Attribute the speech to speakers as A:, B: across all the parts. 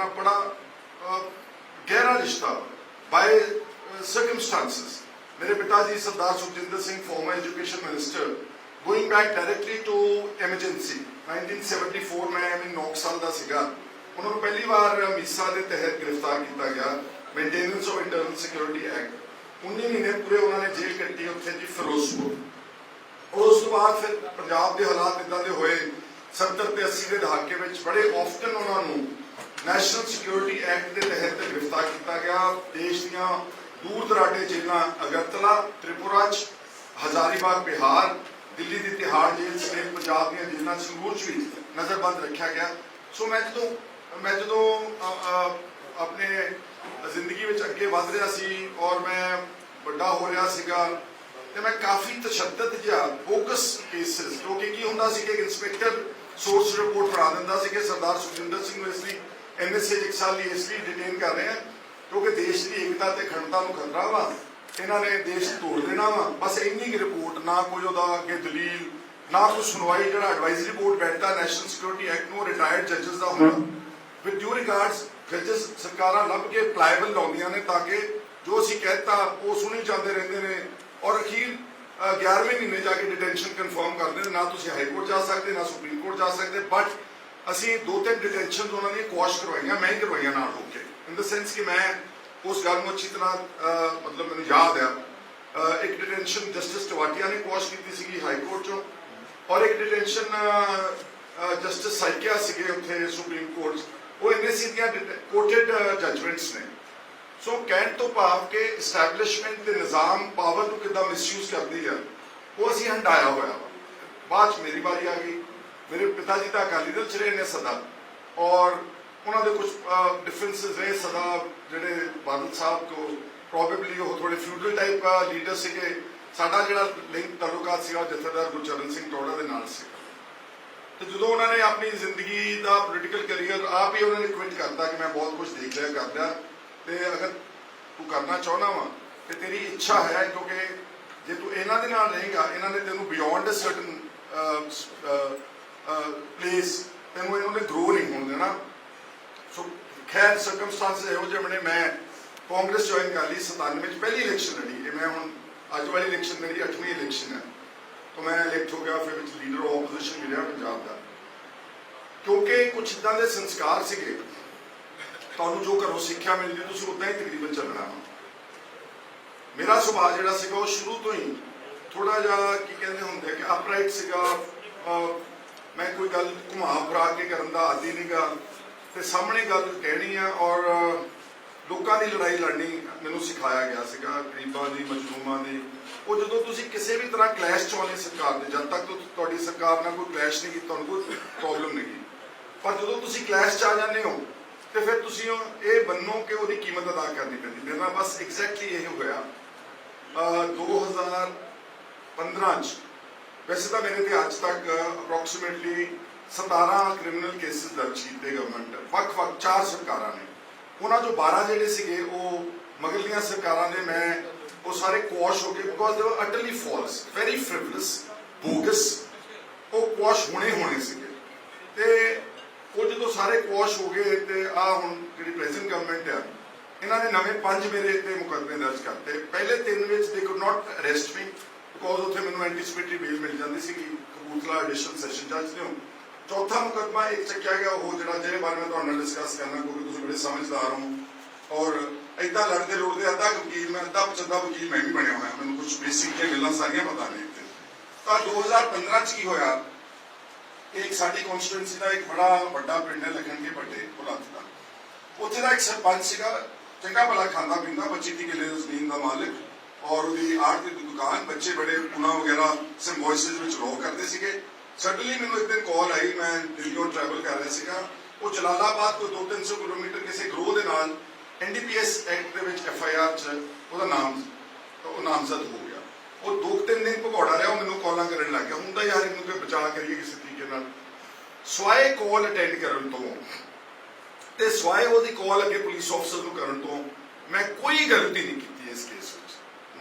A: ਨਾਲ ਬੜਾ ਅਹ, ਗਹਿਰਾ ਰਿਸ਼ਤਾ ਬਾਈ ਸਰਕਮਸਟੈਂਸਸ ਮੇਰੇ ਪਿਤਾ ਜੀ Sardar Sukhjinder Singh farmer going back directly to emergency 1974 ਮੈਂ ਮੈਂ 9 ਸਾਲ ਦਾ ਸੀਗਾ। ਉਹਨਾਂ ਨੂੰ ਪਹਿਲੀ ਵਾਰ ਮੀਸਾ ਦੇ ਤਹਿਤ ਗ੍ਰਿਫਤਾਰ ਕੀਤਾ ਗਿਆ maintenance of internal security act 19 ਮਹੀਨੇ ਪੂਰੇ ਉਹਨਾਂ ਨੇ ਜੇਲ੍ਹ ਕੱਟੀ ਉੱਥੇ ਜੀ ਫਿਰੋਜ਼ਪੁਰ। ਔਰ ਉਸ ਤੋਂ ਬਾਅਦ ਫਿਰ ਪੰਜਾਬ ਦੇ ਹਾਲਾਤ ਇਦਾਂ ਦੇ ਹੋਏ 70 ਤੇ 80 ਦੇ ਦਹਾਕੇ ਵਿੱਚ ਬੜੇ ਆਫਟਨ ਉਹਨਾਂ ਨੂੰ ਨੈਸ਼ਨਲ ਸਿਕਿਉਰਿਟੀ ਐਕਟ ਦੇ ਤਹਿਤ ਗ੍ਰਿਫਤਾਰ ਕੀਤਾ ਗਿਆ। ਦੇਸ਼ ਦੀਆਂ ਦੂਰ ਦਰਾਡੇ ਜੇਲ੍ਹਾਂ ਅਗਰਤਲਾ, ਤ੍ਰਿਪੁਰਾ ਚ, ਹਜ਼ਾਰੀਬਾਗ, ਬਿਹਾਰ, ਦਿੱਲੀ ਦੀ ਤਿਹਾੜ ਜੇਲ੍ਹ ਸਮੇਤ ਪੰਜਾਬ ਦੀਆਂ ਜੇਲ੍ਹਾਂ ਸੰਗਰੂਰ ਚ ਵੀ ਨਜ਼ਰਬੰਦ ਰੱਖਿਆ ਗਿਆ। ਸੋ ਮੈਂ ਜਦੋਂ ਮੈਂ ਜਦੋਂ ਆਪਣੇ ਜ਼ਿੰਦਗੀ ਵਿੱਚ ਅੱਗੇ ਵਧ ਰਿਹਾ ਸੀ ਔਰ ਮੈਂ ਵੱਡਾ ਹੋ ਰਿਹਾ ਸੀਗਾ, ਤੇ ਮੈਂ ਕਾਫੀ ਤਸ਼ੱਦਦ ਜਿਹਾ ਫੋਕਸ ਕੇਸਿਸ ਕਿਉਂਕਿ ਕੀ ਹੁੰਦਾ ਸੀ ਕਿ ਇਨਸਪੈਕਟਰ ਸੋਰਸ ਰਿਪੋਰਟ ਕਰਾ ਦਿੰਦਾ ਸੀ ਕਿ ਸਰਦਾਰ ਸੁਖਿੰਦਰ ਸਿੰਘ ਨੂੰ ਇਸ ਲਈ ਐਨਐਸਏ ਇੱਕ ਸਾਲ ਲਈ ਇਸ ਲਈ ਡਿਟੇਨ ਕਰ ਰਹੇ ਆ, ਕਿਉਂਕਿ ਦੇਸ਼ ਦੀ ਏਕਤਾ ਤੇ ਅਖੰਡਤਾ ਨੂੰ ਖਤਰਾ ਵਾ। ਇਹਨਾਂ ਨੇ ਦੇਸ਼ ਤੋੜ ਦੇਣਾ ਵਾ। ਬਸ ਇੰਨੀ ਕਿ ਰਿਪੋਰਟ ਨਾ ਕੋਈ ਉਹਦਾ ਅੱਗੇ ਦਲੀਲ, ਨਾ ਕੋਈ ਸੁਣਵਾਈ, ਜਿਹੜਾ ਐਡਵਾਈਜ਼ਰੀ ਬੋਰਡ ਬੈਠਦਾ ਨੈਸ਼ਨਲ ਸਿਕਿਉਰਿਟੀ ਐਕਟ ਨੂੰ ਰਿਟਾਇਰਡ ਜੱਜਸ ਦਾ ਹੁੰਦਾ ਵਿਦ ਡਿਊ ਰਿਗਾਰਡਸ ਜੱਜਸ ਸਰਕਾਰਾਂ ਲੱਭ ਕੇ ਪਲਾਈਬਲ ਲਾਉਂਦੀਆਂ ਨੇ ਤਾਂ ਕਿ ਜੋ ਅਸੀਂ ਕਹਿਤਾ ਉਹ ਸੁਣੀ ਜਾਂਦੇ ਰਹਿੰਦੇ ਨੇ। ਔਰ ਅਖੀਰ 11ਵੇਂ ਮਹੀਨੇ ਜਾ ਕੇ ਡਿਟੈਂਸ਼ਨ ਕਨਫਰਮ ਕਰਦੇ ਨੇ। ਨਾ ਤੁਸੀਂ ਹਾਈ ਕੋਰਟ ਜਾ ਸਕਦੇ, ਨਾ ਸੁਪਰੀਮ ਕੋਰਟ ਜਾ ਸਕਦੇ ਬਟ ਅਸੀਂ ਦੋ ਤਿੰਨ ਡਿਟੈਂਸ਼ਨ ਉਹਨਾਂ ਦੀਆਂ ਕੁਆਸ਼ ਕਰਵਾਈਆਂ, ਮੈਂ ਹੀ ਕਰਵਾਈਆਂ ਨਾਲ ਹੋ ਕੇ। ਇਨ ਦ ਸੈਂਸ ਕਿ ਮੈਂ ਉਸ ਗੱਲ ਨੂੰ ਅੱਛੀ ਤਰ੍ਹਾਂ ਮਤਲਬ ਮੈਨੂੰ ਯਾਦ ਆ। ਇੱਕ ਡਿਟੈਂਸ਼ਨ ਜਸਟਿਸ ਟਵਾਟੀਆ ਨੇ ਕੁਆਸ਼ ਕੀਤੀ ਸੀਗੀ ਹਾਈ ਕੋਰਟ ਚੋਂ। ਔਰ ਇੱਕ ਡਿਟੈਂਸ਼ਨ ਜਸਟਿਸ ਸਾਈਕਿਆ ਸੀਗੇ ਉੱਥੇ ਸੁਪਰੀਮ ਕੋਰਟ। 'ਚ। ਉਹ ਇੰਨੇ ਦੀਆਂ ਕੋਟਡ ਜਜਮੈਂਟਸ ਨੇ। ਸੋ ਕਹਿਣ ਤੋਂ ਭਾਵ ਕਿ ਐਸਟੈਬਲਿਸ਼ਮੈਂਟ ਦੇ ਨਿਜ਼ਾਮ ਪਾਵਰ ਨੂੰ ਕਿੱਦਾਂ ਮਿਸਯੂਜ਼ ਕਰਦੀ ਆ, ਉਹ ਅਸੀਂ ਹੰਡਾਇਆ ਹੋਇਆ। ਵਾ ਬਾਅਦ ਚ ਮੇਰੀ ਵਾਰੀ ਆ ਗਈ। ਮੇਰੇ ਪਿਤਾ ਜੀ ਤਾਂ ਅਕਾਲੀ ਦਲ ਚ ਰਹੇ ਨੇ ਸਦਾ ਔਰ ਉਹਨਾਂ ਦੇ ਕੁਝ ਡਿਫਰੈਂਸਸ ਰਹੇ ਸਦਾ ਜਿਹੜੇ ਬਾਦਲ ਸਾਹਿਬ ਤੋਂ ਪ੍ਰੋਬੇਬਲੀ ਉਹ ਥੋੜੇ ਫਿਊਡਲ ਟਾਈਪ ਲੀਡਰ ਸੀਗੇ ਸਾਡਾ ਜਿਹੜਾ ਲਿੰਕ ਤਾਲੁਕਾਤ ਸੀਗਾ ਜਥੇਦਾਰ ਗੁਰਚਰਨ ਸਿੰਘ ਟੋੜਾ ਦੇ ਨਾਲ ਸੀ ਤੇ ਜਦੋਂ ਉਹਨਾਂ ਨੇ ਆਪਣੀ ਜ਼ਿੰਦਗੀ ਦਾ ਪੋਲੀਟੀਕਲ ਕੈਰੀਅਰ ਆਪ ਹੀ ਉਹਨਾਂ ਨੇ ਕਮਿਟ ਕਰਤਾ ਕਿ ਮੈਂ ਬਹੁਤ ਕੁਝ ਦੇਖ ਲਿਆ ਕਰਦਾ ਤੇ ਅਗਰ ਤੂੰ ਕਰਨਾ ਚਾਹਨਾ ਵਾ ਤੇ ਤੇਰੀ ਇੱਛਾ ਹੈ ਕਿਉਂਕਿ ਜੇ ਤੂੰ ਇਹਨਾਂ ਦੇ ਨਾਲ ਰਹੇਗਾ ਇਹਨਾਂ ਨੇ ਤੈਨੂੰ ਬਿਯੋਂਡ ਅ ਸਰਟਨ ਪਲੇਸ ਇਹਨੂੰ ਇਹਨਾਂ ਨੇ ਗਰੋ ਨਹੀਂ ਹੋਣ ਦੇਣਾ। ਸੋ, ਖੈਰ ਸਰਕਮਸਟੈਂਸਸ ਇਹੋ ਜਿਹੇ ਬਣੇ। ਮੈਂ ਕਾਂਗਰਸ ਜੁਆਇਨ ਕਰ ਲਈ 97 ਵਿੱਚ ਪਹਿਲੀ ਇਲੈਕਸ਼ਨ ਲੜੀ। ਇਹ ਮੈਂ ਹੁਣ ਅੱਜ ਵਾਲੀ ਇਲੈਕਸ਼ਨ ਮੇਰੀ 8ਵੀਂ ਇਲੈਕਸ਼ਨ ਹੈ। ਤਾਂ ਮੈਂ ਇਲੈਕਟ ਹੋ ਗਿਆ, ਫਿਰ ਵਿੱਚ ਲੀਡਰ ਆਫ ਆਪੋਜੀਸ਼ਨ ਮਿਲਿਆ ਪੰਜਾਬ ਦਾ। ਕਿਉਂਕਿ ਕੁਝ ਇਦਾਂ ਦੇ ਸੰਸਕਾਰ ਸੀਗੇ। ਤੁਹਾਨੂੰ ਜੋ ਘਰੋਂ ਸਿੱਖਿਆ ਮਿਲਦੀ ਤੁਸੀਂ ਉਦਾਂ ਹੀ ਤਕਰੀਬਨ ਚੱਲਣਾ ਮੇਰਾ ਸੁਭਾਅ ਜਿਹੜਾ ਸੀਗਾ, ਉਹ ਸ਼ੁਰੂ ਤੋਂ ਹੀ ਥੋੜਾ ਜਿਹਾ ਕੀ ਕਹਿੰਦੇ ਹੁੰਦੇ ਕਿ ਅਪਰਾਈਟ ਸੀਗਾ। ਮੈਂ ਕੋਈ ਗੱਲ ਘੁਮਾ ਫਰਾ ਕੇ ਕਰਨ ਦਾ ਆਦੀ ਨਹੀਂਗਾ ਤੇ ਸਾਹਮਣੇ ਗੱਲ ਕਹਿਣੀ ਆ ਔਰ ਲੋਕਾਂ ਦੀ ਲੜਾਈ ਲੜਨੀ ਮੈਨੂੰ ਸਿਖਾਇਆ ਗਿਆ ਸੀਗਾ, ਗਰੀਬਾਂ ਦੀ, ਮਜ਼ਲੂਮਾਂ ਦੀ। ਉਹ ਜਦੋਂ ਤੁਸੀਂ ਕਿਸੇ ਵੀ ਤਰ੍ਹਾਂ ਕਲੈਸ਼ ਚ ਆਉਣੇ ਸਰਕਾਰ ਦੇ, ਜਦ ਤੱਕ ਤੁਹਾਡੀ ਸਰਕਾਰ ਨਾਲ ਕੋਈ ਕਲੈਸ਼ ਨਹੀਂ ਕੀਤੀ, ਤੁਹਾਨੂੰ ਕੋਈ ਪ੍ਰੋਬਲਮ ਨਹੀਂ ਪਰ ਜਦੋਂ ਤੁਸੀਂ ਕਲੈਸ਼ ਚ ਆ ਜਾਂਦੇ ਹੋ, ਤੇ ਫਿਰ ਤੁਸੀਂ ਇਹ ਬੰਨੋ ਕਿ ਉਹਦੀ ਕੀਮਤ ਅਦਾ ਕਰਨੀ ਪੈਂਦੀ। ਮੇਰੇ ਨਾਲ ਬਸ ਐਗਜ਼ੈਕਟਲੀ ਇਹ ਹੋਇਆ। ਅਹ 2015 ਚ ਵੈਸੇ ਤਾਂ ਮੇਰੇ ਤੇ ਅੱਜ ਤੱਕ ਅਪਰੋਕਸੀਮੇਟਲੀ 17 ਕ੍ਰਿਮੀਨਲ ਕੇਸਿਸ ਦਰਜ ਕੀਤੇ ਗਵਰਨਮੈਂਟ ਵੱਖ-ਵੱਖ, ਚਾਰ ਸਰਕਾਰਾਂ ਨੇ। ਉਹਨਾਂ ਚੋਂ 12 ਜਿਹੜੇ ਸੀਗੇ, ਉਹ ਮਗਰਲੀਆਂ ਸਰਕਾਰਾਂ ਨੇ, ਮੈਂ ਉਹ ਸਾਰੇ ਕੁਆਸ਼ ਹੋ ਗਏ because they were utterly false very frivolous bogus ਉਹ ਕੁਆਸ਼ ਹੋਣੇ ਹੋਣੇ ਸੀਗੇ। ਤੇ ਉਹ ਜਦੋਂ ਸਾਰੇ ਕੁਆਸ਼ ਹੋ ਗਏ, ਤੇ ਆ ਹੁਣ ਜਿਹੜੀ ਪ੍ਰੈਜ਼ੈਂਟ ਗਵਰਨਮੈਂਟ ਆ, ਇਹਨਾਂ ਨੇ ਨਵੇਂ ਪੰਜ ਮੇਰੇ ਤੇ ਮੁਕੱਦਮੇ ਦਰਜ ਕਰਤੇ। ਪਹਿਲੇ ਤਿੰਨ ਵਿੱਚ they could not arrest me because ਉੱਥੇ ਮੈਨੂੰ ਐਂਟੀਸਿਪੇਟਰੀ ਬੇਲ ਮਿਲ ਜਾਂਦੀ ਸੀ ਕਪੂਰਥਲਾ ਐਡੀਸ਼ਨਲ ਸੈਸ਼ਨ ਜੱਜ ਨੇ ਚੌਥਾ ਮੁਕੱਦਮਾ ਇੱਕ ਚੱਕਿਆ ਗਿਆ ਉਹ ਜਿਹੜਾ ਜਿਹਦੇ ਬਾਰੇ ਮੈਂ ਤੁਹਾਡੇ ਡਿਸਕਸ ਕਰਨਾ, ਕਿਉਂਕਿ ਤੁਸੀਂ ਬੜੇ ਸਮਝਦਾਰ ਹੋ। ਔਰ ਏਦਾਂ ਲੜਦੇ ਲੁੜਦੇ ਅੱਧਾ ਵਕੀਲ ਮੈਂ, ਅੱਧਾ ਪਚੱਦਾ ਵਕੀਲ ਮੈਂ ਵੀ ਬਣਿਆ ਹੋਇਆ। ਮੈਨੂੰ ਕੁਝ ਬੇਸਿਕ ਦੀਆਂ ਗੱਲਾਂ ਸਾਰੀਆਂ ਪਤਾ ਨੇ ਇੱਥੇ। ਤਾਂ 2015 ਚ ਕੀ ਹੋਇਆ? ਇੱਕ ਸਾਡੀ ਕਨਸਟੀਟੂਐਂਸੀ ਦਾ ਇੱਕ ਬੜਾ ਵੱਡਾ ਪਿੰਡ ਹੈ ਲਖਨਗੇ ਵੱਡੇ ਪੁਲੰਤ ਦਾ। ਉੱਥੇ ਦਾ ਇੱਕ ਸਰਪੰਚ ਸੀਗਾ, ਚੰਗਾ ਭਲਾ ਖਾਂਦਾ ਪੀਂਦਾ 25 ਕਿੱਲੇ ਜ਼ਮੀਨ ਦਾ ਮਾਲਕ। ਔਰ ਉਹਦੀ ਆਰਟ ਦੀ ਦੁਕਾਨ, ਬੱਚੇ ਬੜੇ ਪੁਣਾ ਵਗੈਰਾ ਸਿੰਬੋਇਸਿਸ ਵਿੱਚ ਰੋ ਕਰਦੇ ਸੀਗੇ। ਸਡਨਲੀ ਮੈਨੂੰ ਇੱਕ ਦਿਨ ਕਾਲ ਆਈ, ਮੈਂ ਦਿੱਲੀੋਂ ਟਰੈਵਲ ਕਰ ਰਿਹਾ ਸੀਗਾ। ਉਹ ਜਲਾਲਾਬਾਦ ਤੋਂ 2-300 ਕਿਲੋਮੀਟਰ ਕਿਸੇ ਗਰੋਹ ਦੇ ਨਾਲ ਐਨਡੀਪੀਐਸ ਐਕਟ ਦੇ ਵਿੱਚ ਐਫ ਆਈ ਚ ਉਹਦਾ ਨਾਮ, ਉਹ ਨਾਮਜ਼ਦ ਹੋ ਗਿਆ। ਉਹ ਦੋ ਤਿੰਨ ਦਿਨ ਭਗੌੜਾ ਰਿਹਾ, ਉਹ ਮੈਨੂੰ ਕਾਲਾਂ ਕਰਨ ਲੱਗ ਗਿਆ। ਹੁੰਦਾ ਯਾਰ ਇਹਨੂੰ ਕੋਈ ਬਚਾ ਕਰੀਏ ਕਿਸੇ ਤਰੀਕੇ ਨਾਲ। ਸਵਾਏ ਕਾਲ ਅਟੈਂਡ ਕਰਨ ਤੋਂ, ਤੇ ਸਵਾਏ ਉਹਦੀ ਕਾਲ ਅੱਗੇ ਪੁਲਿਸ ਅਫਸਰ ਨੂੰ ਕਰਨ ਤੋਂ, ਮੈਂ ਕੋਈ ਗਲਤੀ ਨਹੀਂ ਕੀਤੀ।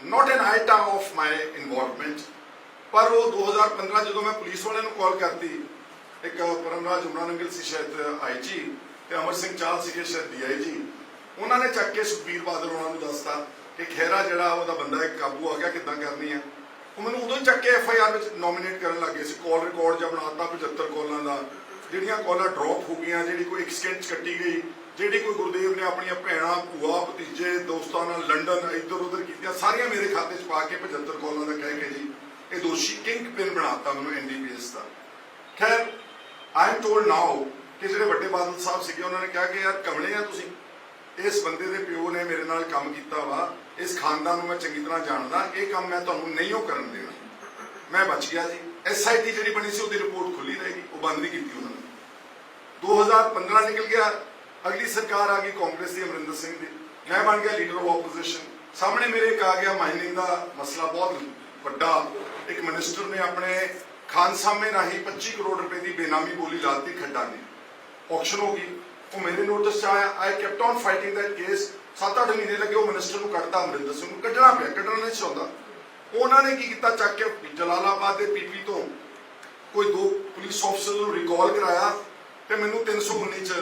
A: ਨਾਟ ਐਨ ਆਈਟਾ ਆਫ ਮਾਈ ਇਨਵੋਲਵਮੈਂਟ ਪਰ ਉਹ 2015 ਜਦੋਂ ਮੈਂ ਪੁਲਿਸ ਵਾਲਿਆਂ ਨੂੰ ਕਾਲ ਕਰਤੀ, ਇੱਕ ਪਰਮਰਾਜ ਉਮਰਾ ਨੰਗਲ ਸੀ ਸ਼ਾਇਦ ਆਈਜੀ ਤੇ ਅਮਰ ਸਿੰਘ ਚਾਲ ਸੀਗੇ ਸ਼ਾਇਦ ਡੀਆਈਜੀ ਉਹਨਾਂ ਨੇ ਚੱਕ ਕੇ ਸੁਖਬੀਰ ਬਾਦਲ ਉਹਨਾਂ ਨੂੰ ਦੱਸਤਾ ਕਿ ਖਹਿਰਾ ਜਿਹੜਾ ਉਹਦਾ ਬੰਦਾ ਇੱਕ ਕਾਬੂ ਆ ਗਿਆ, ਕਿੱਦਾਂ ਕਰਨੀ ਆ। ਉਹ ਮੈਨੂੰ ਉਦੋਂ ਹੀ ਚੱਕ ਕੇ ਐਫ ਆਈ ਆਰ ਵਿੱਚ ਨੋਮੀਨੇਟ ਕਰਨ ਲੱਗੇ ਸੀ ਕਾਲ ਰਿਕਾਰਡ ਜਾਂ ਬਣਾਤਾ 75 ਕਾਲਾਂ ਦਾ, ਜਿਹੜੀਆਂ ਕਾਲਾਂ ਡ੍ਰੌਪ ਹੋ ਗਈਆਂ, ਜਿਹੜੀ ਕੋਈ ਇੱਕ ਸਕਿੰਟ 'ਚ ਕੱਟੀ ਗਈ ਜਿਹੜੀ ਕੋਈ ਗੁਰਦੇਵ ਨੇ ਆਪਣੀਆਂ ਭੈਣਾਂ, ਭੂਆ, ਭਤੀਜੇ, ਦੋਸਤਾਂ ਨਾਲ ਲੰਡਨ ਇੱਧਰ ਉੱਧਰ ਕੀਤੀਆਂ, ਸਾਰੀਆਂ ਮੇਰੇ ਖਾਤੇ 'ਚ ਪਾ ਕੇ 75 ਕਾਲਾਂ ਦਾ ਕਹਿ ਕੇ ਜੀ, ਇਹ ਦੋਸ਼ੀ ਕਿੰਗ ਪਿਨ ਬਣਾਤਾ ਮੈਨੂੰ ਐਨਡੀਪੀਐਸ ਦਾ। ਖੈਰ ਆਈ ਐਮ ਟੋਲਡ ਨਾਓ ਕਿ ਜਿਹੜੇ ਵੱਡੇ ਬਾਦਲ ਸਾਹਿਬ ਸੀਗੇ, ਉਹਨਾਂ ਨੇ ਕਿਹਾ ਕਿ ਯਾਰ ਕਮਲੇ ਆ ਤੁਸੀਂ। ਇਸ ਬੰਦੇ ਦੇ ਪਿਓ ਨੇ ਮੇਰੇ ਨਾਲ ਕੰਮ ਕੀਤਾ ਵਾ, ਇਸ ਖਾਨਦਾਨ ਨੂੰ ਮੈਂ ਚੰਗੀ ਤਰ੍ਹਾਂ ਜਾਣਦਾ, ਇਹ ਕੰਮ ਮੈਂ ਤੁਹਾਨੂੰ ਨਹੀਂ ਉਹ ਕਰਨ ਦੇਣਾ। ਮੈਂ ਬਚ ਗਿਆ ਜੀ। ਐਸਆਈਟੀ ਜਿਹੜੀ ਬਣੀ ਸੀ, ਉਹਦੀ ਰਿਪੋਰਟ ਖੁੱਲੀ ਰਹੇਗੀ, ਉਹ ਬੰਦ ਨਹੀਂ ਕੀਤੀ ਉਹਨਾਂ ਨੇ। 2015 ਨਿਕਲ ਗਿਆ ਅਗਲੀ ਸਰਕਾਰ ਆ ਗਈ ਕਾਂਗਰਸ ਦੀ, ਅਮਰਿੰਦਰ ਸਿੰਘ ਦੀ। ਮੈਂ ਬਣ ਗਿਆ ਲੀਡਰ ਆਫ ਆਪੋਜੀਸ਼ਨ ਸਾਹਮਣੇ ਮੇਰੇ ਇੱਕ ਆ ਗਿਆ ਮਾਈਨਿੰਗ ਦਾ ਮਸਲਾ ਬਹੁਤ ਵੱਡਾ। ਇੱਕ ਮਿਨਿਸਟਰ ਨੇ ਆਪਣੇ ਖਾਨ ਸਾਹਮਣੇ ਰਾਹੀਂ 25 ਕਰੋੜ ਰੁਪਏ ਦੀ ਬੇਨਾਮੀ ਬੋਲੀ ਲਾਤੀ ਖੱਡਾਂ ਦੀ। ਆਕਸ਼ਨ ਹੋ ਗਈ। ਉਹ ਮੇਰੇ ਨੋਟਿਸ ਚ ਆਇਆ। I kept on fighting that case 7-8 ਮਹੀਨੇ ਲੱਗੇ ਉਹ ਮਿਨਿਸਟਰ ਨੂੰ ਕੱਢਤਾ, ਅਮਰਿੰਦਰ ਸਿੰਘ ਨੂੰ। ਕੱਢਣਾ ਪਿਆ, ਕੱਢਣਾ ਨਹੀਂ ਚਾਹੁੰਦਾ। ਉਹਨਾਂ ਨੇ ਕੀ ਕੀਤਾ? ਚੱਕ ਕੇ ਜਲਾਲਾਬਾਦ ਦੇ ਪੀਪੀ ਤੋਂ ਕੋਈ ਦੋ ਪੁਲਿਸ ਅਫਸਰ ਨੂੰ ਰਿਕਾਲ ਕਰਾਇਆ ਤੇ ਮੈਨੂੰ 319 ਚ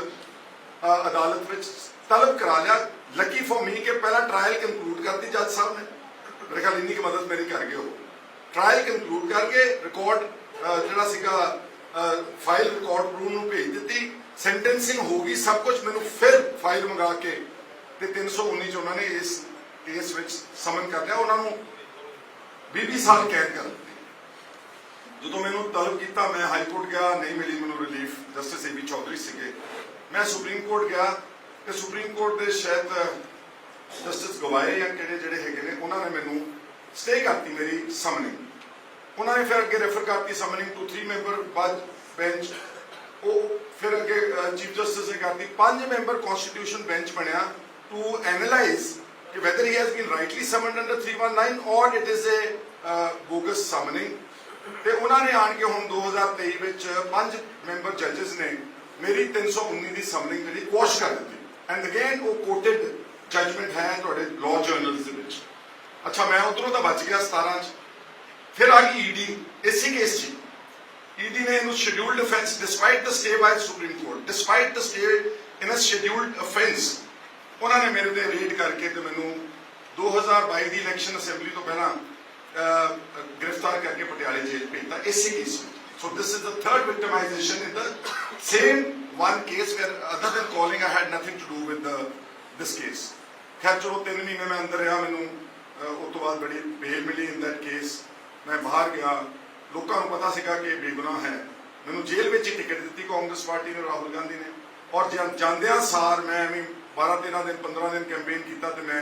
A: ਅਦਾਲਤ ਵਿੱਚ ਤਲਬ ਕਰਾ ਲਿਆ। ਲੱਕੀ ਫॉर ਮੀ ਕਿ ਪਹਿਲਾ ਟ੍ਰਾਇਲ ਕੰਕਲੂਡ ਕਰਤੀ ਜੱਜ ਸਾਹਿਬ ਨੇ। ਮੇਰੇ ਖਿਆਲ ਇੰਨੀ ਕੁ ਮਦਦ ਮੇਰੀ ਕਰ ਗਏ ਉਹ। ਟ੍ਰਾਇਲ ਕੰਕਲੂਡ ਕਰਕੇ ਰਿਕਾਰਡ ਜਿਹੜਾ ਸੀਗਾ ਫਾਈਲ ਰਿਕਾਰਡ ਰੂਮ ਨੂੰ ਭੇਜ ਦਿੱਤੀ। ਸੈਂਟੈਂਸਿੰਗ ਹੋ ਗਈ, ਸਭ ਕੁਝ ਮੈਨੂੰ ਫਿਰ ਫਾਈਲ ਮੰਗਾ ਕੇ ਤੇ 319 ਚ ਉਹਨਾਂ ਨੇ ਇਸ ਕੇਸ ਵਿੱਚ ਸਮਨ ਕਰ ਲਿਆ। ਉਹਨਾਂ ਨੂੰ 20 ਸਾਲ ਕੈਦ ਕਰ ਦਿੱਤੀ। ਜਦੋਂ ਮੈਨੂੰ ਤਲਬ ਕੀਤਾ, ਮੈਂ ਹਾਈ ਕੋਰਟ ਗਿਆ, ਨਹੀਂ ਮਿਲੀ ਮੈਨੂੰ relief justice A B Chaudhary ਸੀਗੇ। ਮੈਂ ਸੁਪਰੀਮ ਕੋਰਟ ਗਿਆ ਤੇ ਸੁਪਰੀਮ ਕੋਰਟ ਦੇ ਸ਼ਾਇਦ ਜਸਟਿਸ ਗਵਾਏ ਜਾਂ ਕਿਹੜੇ ਜਿਹੜੇ ਹੈਗੇ ਨੇ ਉਹਨਾਂ ਨੇ ਮੈਨੂੰ ਸਟੇ ਕਰਤੀ ਮੇਰੀ ਸਮਨਿੰਗ ਉਹਨਾਂ ਨੇ ਫਿਰ ਅੱਗੇ ਰੈਫਰ ਕਰਤੀ ਸਮਨਿੰਗ ਟੂ 3 ਮੈਂਬਰ ਬਾਅਦ ਬੈਂਚ ਉਹ ਫਿਰ ਅੱਗੇ ਚੀਫ ਜਸਟਿਸ ਨੇ ਕਰਤੀ। ਪੰਜ ਮੈਂਬਰ ਕਨਸਟੀਟਿਊਸ਼ਨ ਬੈਂਚ ਬਣਿਆ ਟੂ ਐਨਲਾਈਜ਼ ਕਿ whether he has been rightly summoned under 319 or it is a uh, bogus ਤੇ ਉਹਨਾਂ ਨੇ ਆਣ ਕੇ ਹੁਣ 2023 ਵਿੱਚ ਪੰਜ ਮੈਂਬਰ ਜੱਜਸ ਨੇ ਮੇਰੀ 319 ਦੀ ਸਮਰਿੰਗ ਜਿਹੜੀ ਕੁਐਸ਼ ਕਰ ਦਿੱਤੀ। ਐਂਡ ਅਗੇਨ ਉਹ ਕੋਟਡ ਜਜਮੈਂਟ ਹੈ ਤੁਹਾਡੇ ਲਾਅ ਜਰਨਲਸ ਦੇ ਵਿੱਚ। ਅੱਛਾ, ਮੈਂ ਉਧਰੋਂ ਤਾਂ ਬਚ ਗਿਆ 17 ਚ। ਫਿਰ ਆ ਗਈ ਈਡੀ ਇਸੇ ਕੇਸ 'ਚ। ਈਡੀ ਨੇ ਇਹਨੂੰ scheduled offence despite the stay by supreme court despite the stay in a scheduled offence ਉਹਨਾਂ ਨੇ ਮੇਰੇ ਤੇ ਰੇਡ ਕਰਕੇ ਤੇ ਮੈਨੂੰ 2022 ਦੀ ਇਲੈਕਸ਼ਨ ਅਸੈਂਬਲੀ ਤੋਂ ਪਹਿਲਾਂ ਗ੍ਰਿਫਤਾਰ ਕਰਕੇ ਪਟਿਆਲੇ ਜੇਲ੍ਹ ਭੇਜਤਾ। ਇਸੇ ਕੇਸ ਵਿੱਚ। So this is the third victimization in the same one case where other than calling I had nothing to do with this case ਖੈਰ ਚਲੋ 3 ਮਹੀਨੇ ਮੈਂ ਅੰਦਰ ਰਿਹਾ ਮੈਨੂੰ ਉਸ ਤੋਂ ਬਾਅਦ ਬੜੀ ਬੇਲ ਮਿਲੀ ਇਨ ਦੈਟ ਕੇਸ ਮੈਂ ਬਾਹਰ ਗਿਆ ਲੋਕਾਂ ਨੂੰ ਪਤਾ ਸੀਗਾ ਕਿ ਬੇਗੁਨਾਹ ਹੈ ਮੈਨੂੰ ਜੇਲ੍ਹ ਵਿੱਚ ਹੀ ਟਿਕਟ ਦਿੱਤੀ ਕਾਂਗਰਸ ਪਾਰਟੀ ਨੇ ਰਾਹੁਲ ਗਾਂਧੀ ਨੇ ਔਰ ਜਾਂਦਿਆਂ ਸਾਰ ਮੈਂ ਐਵੇਂ 12 13 ਦਿਨ 15 ਦਿਨ ਕੈਂਪੇਨ ਕੀਤਾ ਤੇ ਮੈਂ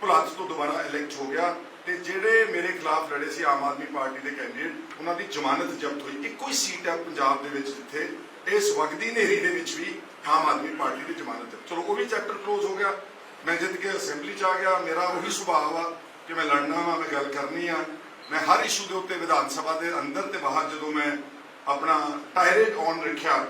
A: ਭੁਲਾਤ ਤੋਂ ਦੁਬਾਰਾ ਇਲੈਕਟ ਹੋ ਗਿਆ ਤੇ ਜਿਹੜੇ ਮੇਰੇ ਖਿਲਾਫ ਲੜੇ ਸੀ ਆਮ ਆਦਮੀ ਪਾਰਟੀ ਦੇ ਕੈਂਡੀਡੇਟ, ਉਹਨਾਂ ਦੀ ਜ਼ਮਾਨਤ ਜ਼ਬਤ ਹੋਈ ਇੱਕੋ ਹੀ ਸੀਟ ਹੈ ਪੰਜਾਬ ਦੇ ਵਿੱਚ ਜਿੱਥੇ ਇਸ ਵਕਤੀ ਨੇਰੀ ਦੇ ਵਿੱਚ ਵੀ ਆਮ ਆਦਮੀ ਪਾਰਟੀ ਦੀ ਜ਼ਮਾਨਤ ਹੈ। ਚਲੋ, ਉਹ ਵੀ ਚੈਪਟਰ ਕਲੋਜ਼ ਹੋ ਗਿਆ। ਮੈਂ ਜਿੱਤ ਕੇ ਅਸੈਂਬਲੀ ਚ ਆ ਗਿਆ। ਮੇਰਾ ਉਹੀ ਸੁਭਾਅ ਆ ਕਿ ਮੈਂ ਲੜਨਾ ਵਾ, ਮੈਂ ਗੱਲ ਕਰਨੀ ਆ। ਮੈਂ ਹਰ ਇਸ਼ੂ ਦੇ ਉੱਤੇ ਵਿਧਾਨ ਸਭਾ ਦੇ ਅੰਦਰ ਤੇ ਬਾਹਰ ਜਦੋਂ ਮੈਂ ਆਪਣਾ ਟਾਇਰੇਟ ਔਨ ਰੱਖਿਆ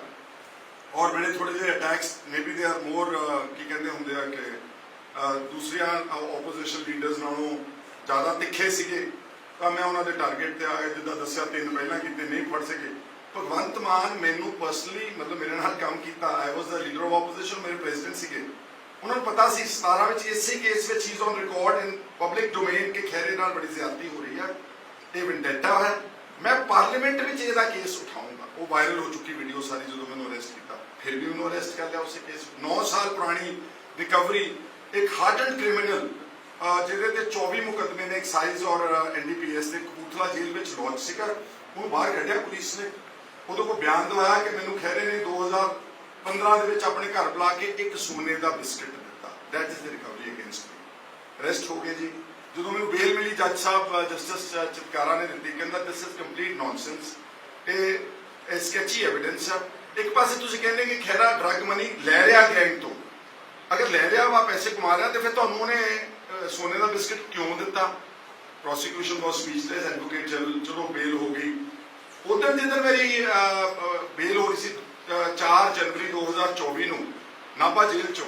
A: ਔਰ ਮੇਰੇ ਥੋੜੇ ਜਿਹੇ attacks maybe they are more ਕੀ ਕਹਿੰਦੇ ਹੁੰਦੇ ਆ ਕਿ ਦੂਸਰੀਆਂ ਆਪੋਜੀਸ਼ਨ ਲੀਡਰਸ ਨਾਲੋਂ ਜ਼ਿਆਦਾ ਤਿੱਖੇ ਸੀਗੇ, ਤਾਂ ਮੈਂ ਉਹਨਾਂ ਦੇ ਟਾਰਗੇਟ ਤੇ ਆ ਗਿਆ, ਜਿੱਦਾਂ ਦੱਸਿਆ ਤਿੰਨ ਪਹਿਲਾਂ ਕਿਤੇ, ਨਹੀਂ ਫੜ ਸਕੇ। ਭਗਵੰਤ ਮਾਨ ਮੈਨੂੰ ਪਰਸਨਲੀ ਮਤਲਬ ਮੇਰੇ ਨਾਲ ਕੰਮ ਕੀਤਾ I was the leader of opposition ਮੇਰੇ ਪ੍ਰੈਜ਼ੀਡੈਂਟ ਸੀਗੇ। ਉਹਨਾਂ ਨੂੰ ਪਤਾ ਸੀ 17 ਵਿੱਚ ਇਸੇ ਕੇਸ ਵਿੱਚ ਹੀ on record in public domain ਕਿ ਖੈਰੇ ਨਾਲ ਬੜੀ ਜ਼ਿਆਦਤੀ ਹੋ ਰਹੀ ਹੈ, ਇਹ ਵੈਂਡੇਟਾ ਹੈ। ਮੈਂ ਪਾਰਲੀਮੈਂਟ ਵਿੱਚ ਇਹਦਾ ਕੇਸ ਉਠਾਉਂਗਾ। ਉਹ ਵਾਇਰਲ ਹੋ ਚੁੱਕੀ ਵੀਡੀਓ ਸਾਰੀ ਜਦੋਂ ਮੈਨੂੰ ਅਰੈਸਟ ਕੀਤਾ। ਫਿਰ ਵੀ ਉਹਨੂੰ ਅਰੈਸਟ ਕਰ ਲਿਆ ਉਸੇ ਕੇਸ 9 ਸਾਲ ਪੁਰਾਣੀ ਰਿਕਵਰੀ ਇੱਕ ਹਾਰਡਨ ਕ੍ਰਿਮੀਨਲ ਜਿਹਦੇ ਤੇ 24 ਮੁਕੱਦਮੇ ਨੇ ਐਕਸਾਈਜ਼ ਔਰ ਐਨਡੀਪੀਐਸ ਦੇ ਕਪੂਰਥਲਾ ਜੇਲ੍ਹ ਵਿੱਚ ਲੌਂਚ ਸੀਗਾ। ਉਹਨੂੰ ਬਾਹਰ ਕੱਢਿਆ ਪੁਲਿਸ ਨੇ। ਉਹਦੇ ਕੋਲ ਬਿਆਨ ਦਵਾਇਆ ਕਿ ਮੈਨੂੰ ਖਹਿਰੇ ਨੇ 2015 ਦੇ ਵਿੱਚ ਆਪਣੇ ਘਰ ਬੁਲਾ ਕੇ ਇੱਕ ਸੋਨੇ ਦਾ ਬਿਸਕਟ ਦਿੱਤਾ। That is the recovery against me arrest ਹੋ ਗਏ ਜੀ। ਜਦੋਂ ਮੈਨੂੰ ਬੇਲ ਮਿਲੀ, ਜੱਜ ਸਾਹਿਬ ਜਸਟਿਸ ਚਿਤਕਾਰਾ ਨੇ ਦਿੱਤੀ। ਕਹਿੰਦਾ ਦਿਸ ਇਜ਼ ਕੰਪਲੀਟ ਨੌਨਸੈਂਸ ਇਹ ਸਕੈਚੀ ਐਵੀਡੈਂਸ ਆ। ਇੱਕ ਪਾਸੇ ਤੁਸੀਂ ਕਹਿੰਦੇ ਕਿ ਖੈਰਾ ਡਰੱਗ ਮਨੀ ਲੈ ਰਿਹਾ ਗੈਂਗ ਤੋਂ। ਅਗਰ ਲੈ ਰਿਹਾ ਵਾ, ਪੈਸੇ ਕਮਾ ਰਿਹਾ, ਤੇ ਫਿਰ ਤੁਹਾਨੂੰ ਉਹਨੇ ਸੋਨੇ ਦਾ ਬਿਸਕਟ ਕਿਉਂ ਦਿੱਤਾ? Prosecution was speechless advocate general ਚਲੋ ਬੇਲ ਹੋ ਗਈ। ਉਦੋਂ ਜਿੱਦਣ ਮੇਰੀ ਬੇਲ ਹੋ ਰਹੀ ਸੀ 4 ਜਨਵਰੀ 2024 ਨੂੰ, ਨਾਭਾ ਜੇਲ੍ਹ ਚੋਂ।